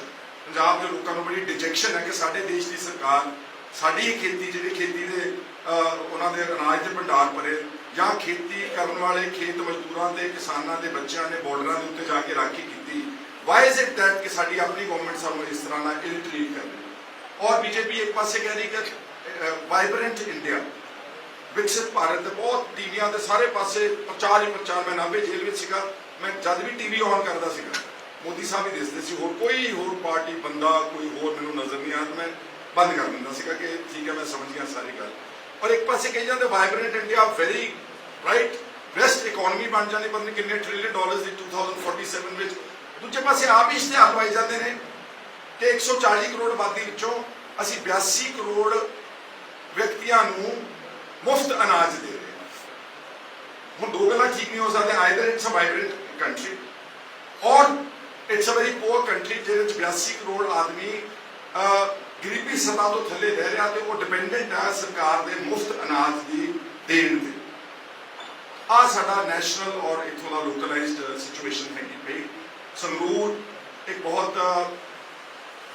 A: ਪੰਜਾਬ ਦੇ ਲੋਕਾਂ ਨੂੰ ਬੜੀ ਡਿਜੈਕਸ਼ਨ ਹੈ ਕਿ ਸਾਡੇ ਦੇਸ਼ ਦੀ ਸਰਕਾਰ, ਸਾਡੀ ਇਹ ਖੇਤੀ, ਜਿਹੜੀ ਖੇਤੀ ਦੇ ਉਹਨਾਂ ਦੇ ਅਨਾਜ ਦੇ ਭੰਡਾਰ ਭਰੇ ਜਾਂ ਖੇਤੀ ਕਰਨ ਵਾਲੇ ਖੇਤ ਮਜ਼ਦੂਰਾਂ ਦੇ, ਕਿਸਾਨਾਂ ਦੇ ਬੱਚਿਆਂ ਨੇ ਬਾਰਡਰਾਂ ਦੇ ਉੱਤੇ ਜਾ ਕੇ ਰਾਖੀ ਕੀਤੀ ਵਾਈ ਇਜ਼ ਇਟ ਦੈਟ ਕਿ ਸਾਡੀ ਆਪਣੀ ਗਵਰਨਮੈਂਟ ਸਾਨੂੰ ਇਸ ਤਰ੍ਹਾਂ ਨਾਲ ਇਲ ਟ੍ਰੀਟ ਕਰ ਰਹੀ ਹੈ? ਔਰ ਬੀਜੇਪੀ ਇੱਕ ਪਾਸੇ ਕਹਿ ਰਹੀ ਕਿ ਵਾਈਬ੍ਰੈਂਟ ਇੰਡੀਆ ਵਿਕਸਿਤ ਭਾਰਤ ਦੇ ਬਹੁਤ ਟੀਵੀਆਂ ਦੇ ਸਾਰੇ ਪਾਸੇ ਪ੍ਰਚਾਰ ਹੀ ਪ੍ਰਚਾਰ, ਮੈਂ ਨਾਭੇ ਜੇਲ੍ਹ ਵਿੱਚ ਸੀਗਾ, ਮੈਂ ਜਦ ਵੀ ਟੀਵੀ ਔਨ ਕਰਦਾ ਸੀਗਾ, ਮੋਦੀ ਸਾਹਿਬ ਹੀ ਦਿਸਦੇ ਸੀ, ਹੋਰ ਕੋਈ ਹੋਰ ਪਾਰਟੀ, ਬੰਦਾ ਕੋਈ ਹੋਰ ਮੈਨੂੰ ਨਜ਼ਰ ਨਹੀਂ ਆਇਆ ਤਾਂ ਮੈਂ ਬੰਦ ਕਰ ਦਿੰਦਾ ਸੀਗਾ ਕਿ ਠੀਕ ਹੈ, ਮੈਂ ਸਮਝ ਗਿਆ ਸਾਰੀ ਗੱਲ। ਔਰ ਇੱਕ ਪਾਸੇ ਕਹੀ ਜਾਂਦੇ vibrant India very right best economy ਬਣ ਜਾਣੀ ਪਰ ਕਿੰਨੇ ਟ੍ਰਿਲੀਅਨ ਡਾਲਰਸ ਦੀ 2047 ਵਿੱਚ। ਦੂਜੇ ਪਾਸੇ ਆਪ ਹੀ ਇਸ਼ਤਿਹਾਰ ਲਵਾਏ ਜਾਂਦੇ ਨੇ ਕਿ 140 ਕਰੋੜ ਆਬਾਦੀ ਵਿੱਚੋਂ ਅਸੀਂ 82 ਕਰੋੜ ਵਿਅਕਤੀਆਂ ਨੂੰ ਮੁਫਤ ਅਨਾਜ ਦੇ ਰਹੇ ਹਾਂ। ਹੁਣ ਦੋ ਗੱਲਾਂ ਠੀਕ ਨਹੀਂ ਹੋ ਸਕਦੀਆਂ either it's a vibrant country or it's a very poor country ਜਿਹਦੇ ਵਿੱਚ 82 ਕਰੋੜ ਆਦਮੀ ਗਰੀਬੀ ਸਤਾ ਤੋਂ ਥੱਲੇ ਰਹਿ ਰਿਹਾ ਤੇ ਉਹ ਡਿਪੈਂਡੈਂਟ ਆ ਸਰਕਾਰ ਦੇ ਮੁਫਤ ਅਨਾਜ ਦੀ ਦੇਣ ਤੇ। ਆ ਸਾਡਾ ਨੈਸ਼ਨਲ ਔਰ ਇਥੋਂ ਦਾ ਲੋਕਲਾਈਜ਼ਡ ਸਿਚੁਏਸ਼ਨ ਹੈਗੀ ਪਈ ਸੰਗਰੂਰ ਇੱਕ ਬਹੁਤ ਅਹ,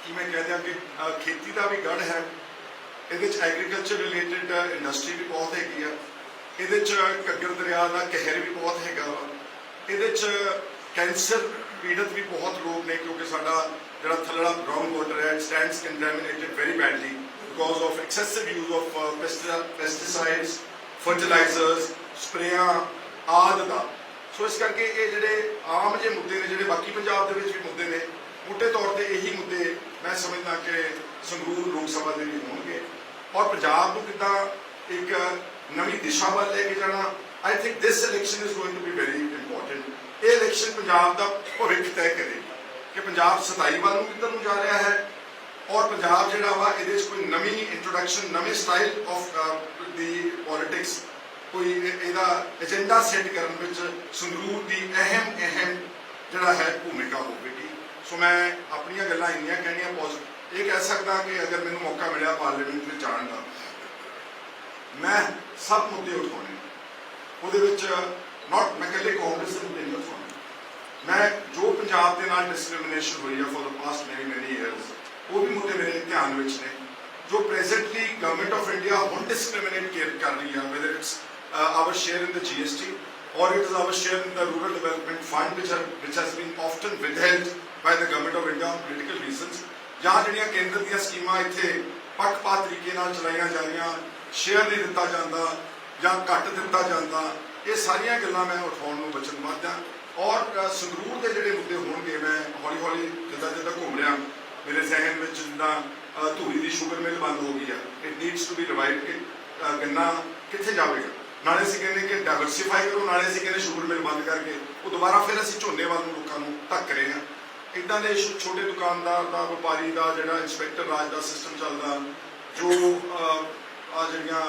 A: ਕੀ ਮੈਂ ਕਹਿ ਦਿਆਂ ਕਿ ਖੇਤੀ ਦਾ ਵੀ ਗੜ ਹੈ। ਇਹਦੇ ਚ ਐਗਰੀਕਲਚਰ ਰਿਲੇਟਡ ਇੰਡਸਟਰੀ ਵੀ ਬਹੁਤ ਹੈਗੀ ਆ। ਇਹਦੇ ਚ ਘੱਗਰ ਦਰਿਆ ਦਾ ਕਹਿਰ ਵੀ ਬਹੁਤ ਹੈਗਾ ਵਾ। ਇਹਦੇ ਚ ਕੈਂਸਰ ਪੀੜਤ ਵੀ ਬਹੁਤ ਲੋਕ ਨੇ ਕਿਉਂਕਿ ਸਾਡਾ ਜਿਹੜਾ ਥੱਲੜਾ ਗਰਾਊਂਡ ਵਾਟਰ ਹੈ stands contaminated very badly because of excessive use of pesticides fertilisers ਸਪਰੇਆਂ ਆਦਿ ਦਾ। ਸੋ ਇਸ ਕਰਕੇ ਇਹ ਜਿਹੜੇ ਆਮ ਜਿਹੇ ਮੁੱਦੇ ਨੇ, ਜਿਹੜੇ ਬਾਕੀ ਪੰਜਾਬ ਦੇ ਵਿੱਚ ਵੀ ਮੁੱਦੇ ਨੇ ਮੋਟੇ ਤੌਰ ਤੇ ਇਹੀ ਮੁੱਦੇ ਮੈਂ ਸਮਝਦਾ ਕਿ ਸੰਗਰੂਰ ਲੋਕ ਸਭਾ ਦੇ ਵੀ ਹੋਣਗੇ। ਔਰ ਪੰਜਾਬ ਨੂੰ ਕਿੱਦਾਂ ਇੱਕ ਨਵੀਂ ਦਿਸ਼ਾ ਵੱਲ ਲੈ ਕੇ ਜਾਣਾ I think this election is going to be very important ਇਹ ਇਲੈਕਸ਼ਨ ਪੰਜਾਬ ਦਾ ਭਵਿੱਖ ਤੈਅ ਕਰੇਗੀ ਕਿ ਪੰਜਾਬ 27 ਵੱਲ ਨੂੰ ਕਿੱਧਰ ਨੂੰ ਜਾ ਰਿਹਾ ਹੈ। ਔਰ ਪੰਜਾਬ ਜਿਹੜਾ ਵਾ, ਇਹਦੇ 'ਚ ਕੋਈ ਨਵੀਂ ਇੰਟਰੋਡਕਸ਼ਨ ਨਵੇਂ ਸਟਾਈਲ ਆਫ ਦੀ ਪੋਲਿਟਿਕਸ ਕੋਈ ਇਹਦਾ ਏਜੰਡਾ ਸੈੱਟ ਕਰਨ ਵਿੱਚ ਸੰਗਰੂਰ ਦੀ ਅਹਿਮ ਅਹਿਮ ਜਿਹੜਾ ਹੈ ਭੂਮਿਕਾ ਹੋਵੇਗੀ ਸੋ ਮੈਂ ਆਪਣੀਆਂ ਗੱਲਾਂ ਇੰਨੀਆਂ ਕਹਿਣੀਆਂ ਪੋਜ਼ਿਟਿਵ ਇਹ ਕਹਿ ਸਕਦਾ ਕਿ ਅਗਰ ਮੈਨੂੰ ਮੌਕਾ ਮਿਲਿਆ ਪਾਰਲੀਮੈਂਟ ਵਿੱਚ ਜਾਣ ਦਾ, ਮੈਂ ਸਭ ਮੁੱਦੇ ਉਠਾਉਣੇ। ਉਹਦੇ ਵਿੱਚ ਨਾਟ ਮੈਂ ਇਕੱਲੇ ਕਾਂਗਰਸ ਦੇ ਮੁੱਦੇ ਨਹੀਂ ਉਠਾਉਣੇ। ਮੈਂ ਜੋ ਪੰਜਾਬ ਦੇ ਨਾਲ ਡਿਸਕ੍ਰਿਮੀਨੇਸ਼ਨ ਹੋਈ ਹੈ for the past many many years ਉਹ ਵੀ ਮੁੱਦੇ ਮੇਰੇ ਧਿਆਨ ਵਿੱਚ ਨੇ। ਜੋ ਪ੍ਰੈਜ਼ੈਂਟਲੀ ਗਵਰਨਮੈਂਟ ਆਫ ਇੰਡੀਆ ਹੁਣ ਡਿਸਕ੍ਰਿਮੀਨੇਟ ਕਰ ਰਹੀ ਹੈ whether it's our share in the GST or it is our share in the rural development fund which, are, which has been often withheld by the government of India on political reasons. ਜਾਂ ਜਿਹੜੀਆਂ ਕੇਂਦਰ ਦੀਆਂ ਸਕੀਮਾਂ ਇੱਥੇ ਪੱਖਪਾਤ ਤਰੀਕੇ ਨਾਲ ਚਲਾਈਆਂ ਜਾ ਰਹੀਆਂ ਸ਼ੇਅਰ ਨਹੀਂ ਦਿੱਤਾ ਜਾਂਦਾ ਜਾਂ ਘੱਟ ਦਿੱਤਾ ਜਾਂਦਾ ਇਹ ਸਾਰੀਆਂ ਗੱਲਾਂ ਮੈਂ ਉਠਾਉਣ ਨੂੰ ਵਚਨਬੱਧ ਹਾਂ ਔਰ ਸੰਗਰੂਰ ਦੇ ਜਿਹੜੇ ਮੁੱਦੇ ਹੋਣਗੇ ਮੈਂ ਹੌਲੀ ਹੌਲੀ ਜਿੱਦਾਂ ਜਿੱਦਾਂ ਘੁੰਮ ਰਿਹਾ ਮੇਰੇ ਜ਼ਿਹਨ ਵਿੱਚ ਜਿੱਦਾਂ ਅ, ਧੂਰੀ ਦੀ ਸ਼ੂਗਰ ਮਿਲ ਬੰਦ ਹੋ ਗਈ ਆ it needs to be revived ਕਿ ਗੰਨਾ ਕਿੱਥੇ ਜਾਵੇਗਾ ਨਾਲੇ ਅਸੀਂ ਕਹਿੰਦੇ ਕਿ ਡਾਈਵਰਸਿਫਾਈ ਕਰੋ, ਨਾਲੇ ਅਸੀਂ ਕਹਿੰਦੇ ਸ਼ੂਗਰ ਮਿਲ ਬੰਦ ਕਰਕੇ। ਉਹ ਦੁਬਾਰਾ ਫਿਰ ਅਸੀਂ ਝੋਨੇ ਵੱਲ ਨੂੰ ਲੋਕਾਂ ਨੂੰ ਧੱਕ ਰਹੇ ਹਾਂ। ਇਦਾਂ ਦੇ ਛੋਟੇ ਦੁਕਾਨਦਾਰ ਦਾ, ਵਪਾਰੀ ਦਾ, ਜਿਹੜਾ ਇੰਸਪੈਕਟਰ ਰਾਜ ਦਾ ਸਿਸਟਮ ਚੱਲਦਾ, ਜੋ ਆ ਜਿਹੜੀਆਂ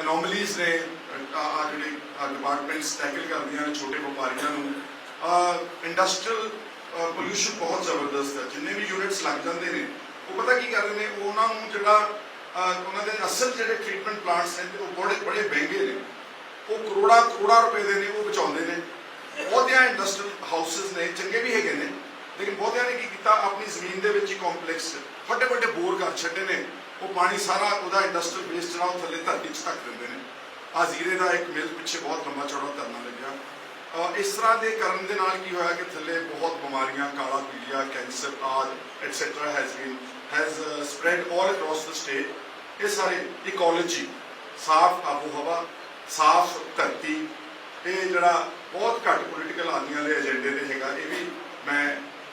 A: ਅਨੋਮਲੀਜ਼ ਨੇ ਆ ਜਿਹੜੇ ਡਿਪਾਰਟਮੈਂਟਸ ਟੈਕਲ ਕਰਦੀਆਂ ਨੇ ਛੋਟੇ ਵਪਾਰੀਆਂ ਨੂੰ ਇੰਡਸਟਰੀਅਲ ਪੋਲੂਸ਼ਨ ਬਹੁਤ ਜ਼ਬਰਦਸਤ ਹੈ। ਜਿੰਨੇ ਵੀ ਯੂਨਿਟਸ ਲੱਗ ਜਾਂਦੇ ਨੇ, ਉਹ ਪਤਾ ਕੀ ਕਰਦੇ ਨੇ? ਉਹਨਾਂ ਨੂੰ ਜਿਹੜਾ ਉਹਨਾਂ ਦੇ ਅਸਲ ਜਿਹੜੇ ਟ੍ਰੀਟਮੈਂਟ ਪਲਾਂਟਸ ਨੇ, ਉਹ ਬੜੇ ਬੜੇ ਮਹਿੰਗੇ ਨੇ। ਉਹ ਕਰੋੜਾਂ ਕਰੋੜਾਂ ਰੁਪਏ ਦੇ ਨੇ, ਉਹ ਬਚਾਉਂਦੇ ਨੇ। ਬਹੁਤਿਆਂ ਇੰਡਸਟਰੀਅਲ ਹਾਊਸਸ ਨੇ, ਚੰਗੇ ਵੀ ਹੈਗੇ ਨੇ, ਲੇਕਿਨ ਬਹੁਤਿਆਂ ਨੇ ਕੀ ਕੀਤਾ? ਆਪਣੀ ਜ਼ਮੀਨ ਦੇ ਵਿੱਚ ਹੀ ਕੰਪਲੈਕਸ ਵੱਡੇ ਵੱਡੇ ਬੋਰ ਕਰ ਛੱਡੇ ਨੇ। ਉਹ ਪਾਣੀ ਸਾਰਾ ਉਹਦਾ ਇੰਡਸਟਰੀਅਲ ਵੇਸਟ ਜਿਹੜਾ ਉਹ ਥੱਲੇ ਧਰਤੀ 'ਚ ਧੱਕ ਦਿੰਦੇ ਨੇ। ਆ ਜ਼ੀਰੇ ਦਾ ਇੱਕ ਮਿਲ ਪਿੱਛੇ ਬਹੁਤ ਲੰਬਾ ਚੌੜਾ ਧਰਨਾ ਲੱਗਿਆ। ਇਸ ਤਰ੍ਹਾਂ ਦੇ ਕਰਨ ਦੇ ਨਾਲ ਕੀ ਹੋਇਆ ਕਿ ਥੱਲੇ ਬਹੁਤ ਬਿਮਾਰੀਆਂ, ਕਾਲਾ ਪੀਲੀਆ, ਕੈਂਸਰ, ਆਦ etcetera has been has spread all across the state ਇਹ ਸਾਰੇ ਇਕੋਲੋਜੀ ਸਾਫ਼ ਆਬੋ ਹਵਾ ਸਾਫ਼ ਧਰਤੀ, ਇਹ ਜਿਹੜਾ ਬਹੁਤ ਘੱਟ ਪੋਲੀਟੀਕਲ ਆਦਮੀਆਂ ਦੇ ਏਜੰਡੇ ਤੇ ਹੈਗਾ, ਇਹ ਵੀ ਮੈਂ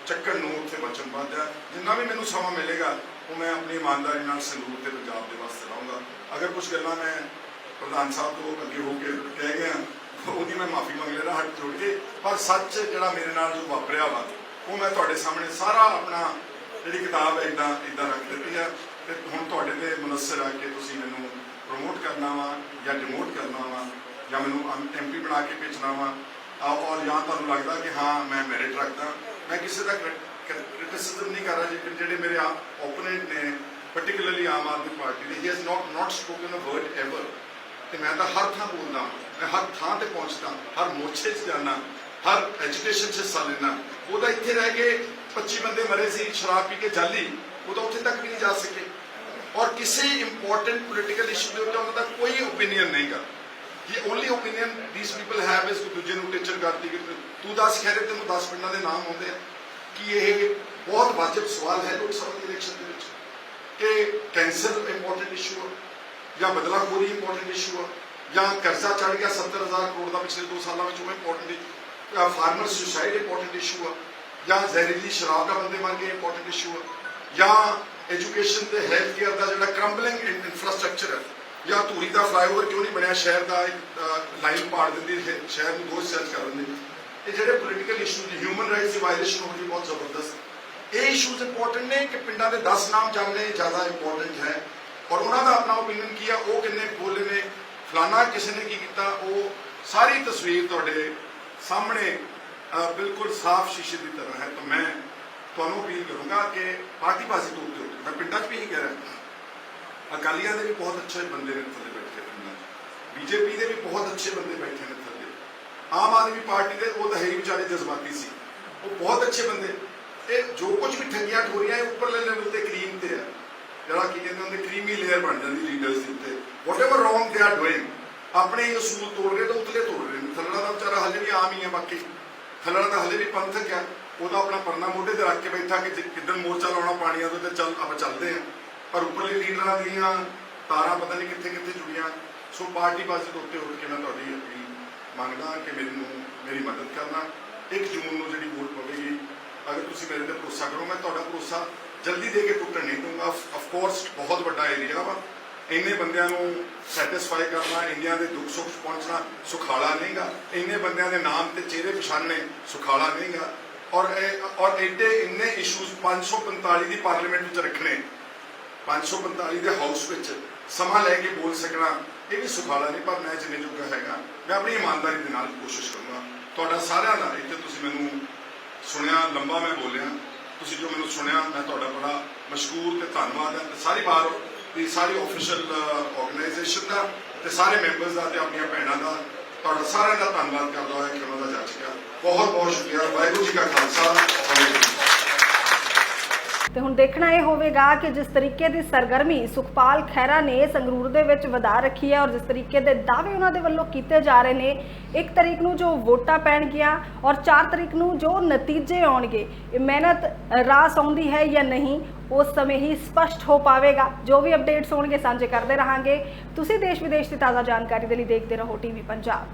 A: ਚੱਕਣ ਨੂੰ ਉੱਥੇ ਵਚਨਬੱਧ ਹੈ ਜਿੰਨਾ ਵੀ ਮੈਨੂੰ ਸਮਾਂ ਮਿਲੇਗਾ, ਉਹ ਮੈਂ ਆਪਣੀ ਇਮਾਨਦਾਰੀ ਨਾਲ ਸੰਗਰੂਰ ਤੇ ਪੰਜਾਬ ਦੇ ਵਾਸਤੇ ਲਾਉਂਗਾ। ਅਗਰ ਕੁਝ ਗੱਲਾਂ ਮੈਂ ਪ੍ਰਧਾਨ ਸਾਹਿਬ ਤੋਂ ਅੱਗੇ ਹੋ ਕੇ ਕਹਿ ਗਿਆ, ਉਹਦੀ ਮੈਂ ਮਾਫੀ ਮੰਗ ਲੈਣਾ ਹੱਥ ਜੋੜ ਕੇ। ਪਰ ਸੱਚ ਜਿਹੜਾ ਮੇਰੇ ਨਾਲ ਜੋ ਵਾਪਰਿਆ ਵਾ, ਉਹ ਮੈਂ ਤੁਹਾਡੇ ਸਾਹਮਣੇ ਸਾਰਾ ਆਪਣਾ ਜਿਹੜੀ ਕਿਤਾਬ ਹੈ ਇਦਾਂ ਇਦਾਂ ਰੱਖ ਦਿੱਤੀ ਆ। ਤੇ ਹੁਣ ਤੁਹਾਡੇ ਤੇ ਮੁਨਸਰ ਆ ਕੇ ਤੁਸੀਂ ਮੈਨੂੰ ਪ੍ਰਮੋਟ ਕਰਨਾ ਵਾ ਜਾਂ ਡਿਮੋਟ ਕਰਨਾ ਵਾ ਜਾਂ ਮੈਨੂੰ ਐਮਪੀ ਬਣਾ ਕੇ ਭੇਜਣਾ ਵਾ ਔਰ ਜਾਂ ਤੁਹਾਨੂੰ ਲੱਗਦਾ ਕਿ ਹਾਂ, ਮੈਂ ਮੈਰਿਟ ਰੱਖਦਾ, ਮੈਂ ਕਿਸੇ ਦਾ ਕ੍ਰਿਟਿਸਿਜ਼ਮ ਨਹੀਂ ਕਰ ਰਿਹਾ ਜਿਹੜੇ ਮੇਰੇ ਓਪੋਨੈਂਟ ਨੇ ਪਾਰਟਿਕੂਲਰਲੀ ਆਮ ਆਦਮੀ ਪਾਰਟੀ ਦੇ he has not not spoken a word ever ਤੇ ਮੈਂ ਤਾਂ ਹਰ ਥਾਂ ਬੋਲਦਾ ਮੈਂ ਹਰ ਥਾਂ ਤੇ ਪਹੁੰਚਦਾ, ਹਰ ਮੋਰਚੇ 'ਚ ਜਾਣਾ ਹਰ ਐਜੂਕੇਸ਼ਨ 'ਚ ਹਿੱਸਾ ਲੈਣਾ ਉਹਦਾ ਇੱਥੇ ਰਹਿ ਕੇ 25 ਬੰਦੇ ਮਰੇ ਸੀ, ਸ਼ਰਾਬ ਪੀ ਕੇ ਜਾਲੀ, ਉਹ ਤਾਂ ਉੱਥੇ ਤੱਕ ਵੀ ਨਹੀਂ ਜਾ ਸਕੇ। ਔਰ ਕਿਸੇ ਇੰਪੋਰਟੈਂਟ ਪੋਲੀਟੀਕਲ ਇਸ਼ੂ ਦੇ ਉੱਤੇ ਉਹਨਾਂ ਦਾ ਕੋਈ ਓਪੀਨੀਅਨ ਨਹੀਂਗਾ the only opinion these people have is ਦੂਜੇ ਨੂੰ ਟੀਚਰ ਕਰਦੀ ਕਿ ਤੂੰ ਦੱਸ ਖੈਰੇ, ਤੈਨੂੰ 10 ਪਿੰਡਾਂ ਦੇ ਨਾਮ ਆਉਂਦੇ ਆ। ਕਿ ਇਹ ਬਹੁਤ ਵਾਜਬ ਸਵਾਲ ਹੈ ਲੋਕ ਸਭਾ ਦੇ ਇਲੈਕਸ਼ਨ ਦੇ ਵਿੱਚ। ਕਿ ਕੈਂਸਰ ਇੰਪੋਰਟੈਂਟ ਇਸ਼ੂ ਆ, ਜਾਂ ਬਦਲਾਖੋਰੀ ਇੰਪੋਰਟੈਂਟ ਇਸ਼ੂ ਆ, ਜਾਂ ਕਰਜ਼ਾ ਚੜ ਗਿਆ 70000 ਕਰੋੜ ਦਾ ਪਿਛਲੇ 2 ਸਾਲਾਂ ਵਿੱਚ, ਉਹ important farmer suicide important issue ਆ, ਜਾਂ ਜ਼ਹਿਰੀਲੀ ਸ਼ਰਾਬ ਦਾ ਬੰਦੇ ਮਰ ਗਏ ਇੰਪੋਰਟੈਂਟ ਇਸ਼ੂ ਆ, ਜਾਂ ਐਜੂਕੇਸ਼ਨ ਤੇ ਹੈਲਥ ਕੇਅਰ ਦਾ ਜਿਹੜਾ ਕਰੰਬਲਿੰਗ ਇਨਫਰਾਸਟ੍ਰਕਚਰ ਹੈ ਜਾਂ ਧੂਰੀ ਦਾ ਫਲਾਈਓਵਰ ਕਿਉਂ ਨਹੀਂ ਬਣਿਆ? ਸ਼ਹਿਰ ਦਾ ਇੱਕ ਲਾਈਨ ਪਾੜ ਦਿੰਦੀ ਹੈ, ਸ਼ਹਿਰ ਨੂੰ ਦੋ ਸੈਲ 'ਚ ਕਰ ਦਿੰਦੀ ਇਹ ਜਿਹੜੇ political issue the human rights the violation ਹੋ ਰਹੀ ਬਹੁਤ ਜ਼ਬਰਦਸਤ ਇਹ ਇਸ਼ੂਜ਼ ਇੰਪੋਰਟੈਂਟ ਨੇ ਕਿ ਪਿੰਡਾਂ ਦੇ 10 ਨਾਮ ਜਾਣਨੇ ਜ਼ਿਆਦਾ ਇੰਪੋਰਟੈਂਟ ਹੈ। ਔਰ ਉਹਨਾਂ ਦਾ ਆਪਣਾ ਓਪੀਨੀਅਨ ਕੀ ਆ? ਉਹ ਕਿੰਨੇ ਬੋਲੇ ਨੇ? ਫਲਾਣਾ ਕਿਸੇ ਨੇ ਕੀ ਕੀਤਾ? ਉਹ ਸਾਰੀ ਤਸਵੀਰ ਤੁਹਾਡੇ ਸਾਹਮਣੇ ਬਿਲਕੁਲ ਸਾਫ਼ ਸ਼ੀਸ਼ੇ ਦੀ ਤਰ੍ਹਾਂ ਹੈ। ਤਾਂ ਮੈਂ ਤੁਹਾਨੂੰ ਅਪੀਲ ਕਰੂੰਗਾ ਕਿ ਪਾਰਟੀ ਬਾਜ਼ੀ ਤੋਂ ਉੱਤੇ ਮੈਂ ਪਿੰਡਾਂ 'ਚ ਵੀ ਇਹੀ ਕਹਿ ਰਿਹਾ ਅਕਾਲੀਆਂ ਦੇ ਵੀ ਬਹੁਤ ਅੱਛੇ ਬੰਦੇ ਨੇ ਥੱਲੇ ਬੈਠੇ ਪਿੰਡਾਂ 'ਚ। ਬੀਜੇਪੀ ਦੇ ਵੀ ਬਹੁਤ ਅੱਛੇ ਬੰਦੇ ਬੈਠੇ ਨੇ ਥੱਲੇ ਆਮ ਆਦਮੀ ਪਾਰਟੀ ਦੇ ਉਹ ਤਾਂ ਹੈ ਹੀ ਵਿਚਾਰੇ ਜਜ਼ਬਾਤੀ ਸੀ। ਉਹ ਬਹੁਤ ਅੱਛੇ ਬੰਦੇ। ਇਹ ਜੋ ਕੁਝ ਵੀ ਠੱਗੀਆਂ ਠੋਰੀਆਂ ਇਹ ਉੱਪਰਲੇ ਲੈਵਲ ਤੇ ਕਰੀਮ ਤੇ ਆ। ਜਿਹੜਾ ਕੀ ਕਹਿੰਦੇ ਹੁੰਦੇ ਕਰੀਮੀ ਲੇਅਰ ਬਣ ਜਾਂਦੀ ਲੀਡਰਸ ਦੇ ਉੱਤੇ। Whatever wrong they are doing ਆਪਣੇ ਹੀ ਅਸੂਲ ਤੋੜ ਰਹੇ ਤਾਂ ਉਤਲੇ ਤੋੜ ਰਹੇ ਨੇ। ਥੱਲੜਾ ਦਾ ਵਿਚਾਰਾ ਹਲੇ ਵੀ ਆਮ ਹੀ ਹੈ ਬਾਕੀ। ਥੱਲੜਾ ਤਾਂ ਹਲੇ ਵੀ ਪੰਥਕ ਆ। ਉਹਦਾ ਆਪਣਾ ਪਰਨਾ ਮੋਢੇ ਤੇ ਰੱਖ ਕੇ ਬੈਠਾ ਕਿ ਜੇ ਕਿੱਦਣ ਮੋਰਚਾ ਲਾਉਣਾ ਪਾਣੀ ਤੋਂ ਤੇ ਚੱਲ ਆਪਾਂ ਚੱਲਦੇ ਆ ਪਰ ਉੱਪਰਲੇ ਲੀਡਰਾਂ ਦੀਆਂ ਤਾਰਾਂ ਪਤਾ ਨਹੀਂ ਕਿੱਥੇ ਕਿੱਥੇ ਜੁੜੀਆਂ। ਸੋ ਪਾਰਟੀ ਬਾਜ਼ੀ ਤੋਂ ਉੱਤੇ ਉੱਠ ਕੇ ਮੈਂ ਤੁਹਾਡੀ ਅਪੀਲ ਮੰਗਦਾ ਕਿ ਮੈਨੂੰ, ਮੇਰੀ ਮਦਦ ਕਰਨਾ। 1 ਜੂਨ ਨੂੰ ਜਿਹੜੀ ਵੋਟ ਪਵੇਗੀ, ਅਗਰ ਤੁਸੀਂ ਮੇਰੇ ਤੇ ਭਰੋਸਾ ਕਰੋ, ਮੈਂ ਤੁਹਾਡਾ ਭਰੋਸਾ ਜਲਦੀ ਦੇ ਕੇ ਟੁੱਟਣ ਨਹੀਂ ਦੂੰਗਾ ਆਫ ਕੋਰਸ ਬਹੁਤ ਵੱਡਾ ਏਰੀਆ ਵਾ। ਇੰਨੇ ਬੰਦਿਆਂ ਨੂੰ ਸੈਟੀਸਫਾਈ ਕਰਨਾ, ਇੰਡੀਆ ਦੇ ਦੁੱਖ ਸੁੱਖ 'ਚ ਪਹੁੰਚਣਾ ਸੁਖਾਲਾ ਨਹੀਂਗਾ। ਇੰਨੇ ਬੰਦਿਆਂ ਦੇ ਨਾਮ ਤੇ ਚਿਹਰੇ ਪਛਾਣਨੇ ਸੁਖਾਲਾ ਨਹੀਂਗਾ। ਔਰ ਔਰ ਐਡੇ ਇੰਨੇ ਇਸ਼ੂਜ਼ 545 ਦੀ ਪਾਰਲੀਮੈਂਟ ਵਿੱਚ ਰੱਖਣੇ 545 ਦੇ ਹਾਊਸ ਵਿੱਚ ਸਮਾਂ ਲੈ ਕੇ ਬੋਲ ਸਕਣਾ, ਇਹ ਵੀ ਸੁਖਾਲਾ ਨਹੀਂ ਪਰ ਮੈਂ ਜਿੰਨੇ ਜੋਗਾ ਹੈਗਾ, ਮੈਂ ਆਪਣੀ ਇਮਾਨਦਾਰੀ ਦੇ ਨਾਲ ਕੋਸ਼ਿਸ਼ ਕਰੂੰਗਾ। ਤੁਹਾਡਾ ਸਾਰਿਆਂ ਦਾ, ਇੱਥੇ ਤੁਸੀਂ ਮੈਨੂੰ ਸੁਣਿਆ, ਲੰਬਾ ਮੈਂ ਬੋਲਿਆ, ਤੁਸੀਂ ਜੋ ਮੈਨੂੰ ਸੁਣਿਆ, ਮੈਂ ਤੁਹਾਡਾ ਬੜਾ ਮਸ਼ਕੂਰ ਤੇ ਧੰਨਵਾਦ ਹੈ। ਤੇ ਸਾਰੀ ਵਾਰ ਦੀ ਸਾਰੀ ਆਫੀਸ਼ੀਅਲ ਆਰਗੇਨਾਈਜੇਸ਼ਨ ਦਾ, ਤੇ ਸਾਰੇ ਮੈਂਬਰਸ ਦਾ, ਤੇ ਆਪਣੀਆਂ ਭੈਣਾਂ ਦਾ, ਤੁਹਾਡਾ ਸਾਰਿਆਂ ਦਾ ਧੰਨਵਾਦ ਕਰਦਾ ਹੋਇਆ ਕਿ ਉਹਨਾਂ ਦਾ ਜੱਜ ਗਿਆ ਬਹੁਤ ਬਹੁਤ ਸ਼ੁਕਰੀਆ। ਵਾਹਿਗੁਰੂ ਜੀ ਕਾ ਖਾਲਸਾ
B: ਤੇ ਹੁਣ ਦੇਖਣਾ ਇਹ ਹੋਵੇਗਾ ਕਿ ਜਿਸ ਤਰੀਕੇ ਦੀ ਸਰਗਰਮੀ ਸੁਖਪਾਲ ਖਹਿਰਾ ਨੇ ਸੰਗਰੂਰ ਦੇ ਵਿੱਚ ਵਧਾ ਰੱਖੀ ਹੈ ਔਰ ਜਿਸ ਤਰੀਕੇ ਦੇ ਦਾਅਵੇ ਉਹਨਾਂ ਦੇ ਵੱਲੋਂ ਕੀਤੇ ਜਾ ਰਹੇ ਨੇ, ਇੱਕ ਤਰੀਕ ਨੂੰ ਜੋ ਵੋਟਾਂ ਪੈਣਗੀਆਂ ਔਰ 4 ਤਰੀਕ ਨੂੰ ਜੋ ਨਤੀਜੇ ਆਉਣਗੇ, ਇਹ ਮਿਹਨਤ ਰਾਸ ਆਉਂਦੀ ਹੈ ਜਾਂ ਨਹੀਂ, ਉਸ ਸਮੇਂ ਹੀ ਸਪਸ਼ਟ ਹੋ ਪਾਵੇਗਾ। ਜੋ ਵੀ ਅਪਡੇਟਸ ਹੋਣਗੇ, ਸਾਂਝੇ ਕਰਦੇ ਰਹਾਂਗੇ। ਤੁਸੀਂ ਦੇਸ਼ ਵਿਦੇਸ਼ ਦੀ ਤਾਜ਼ਾ ਜਾਣਕਾਰੀ ਦੇ ਲਈ ਦੇਖਦੇ ਰਹੋ ਟੀਵੀ ਪੰਜਾਬ।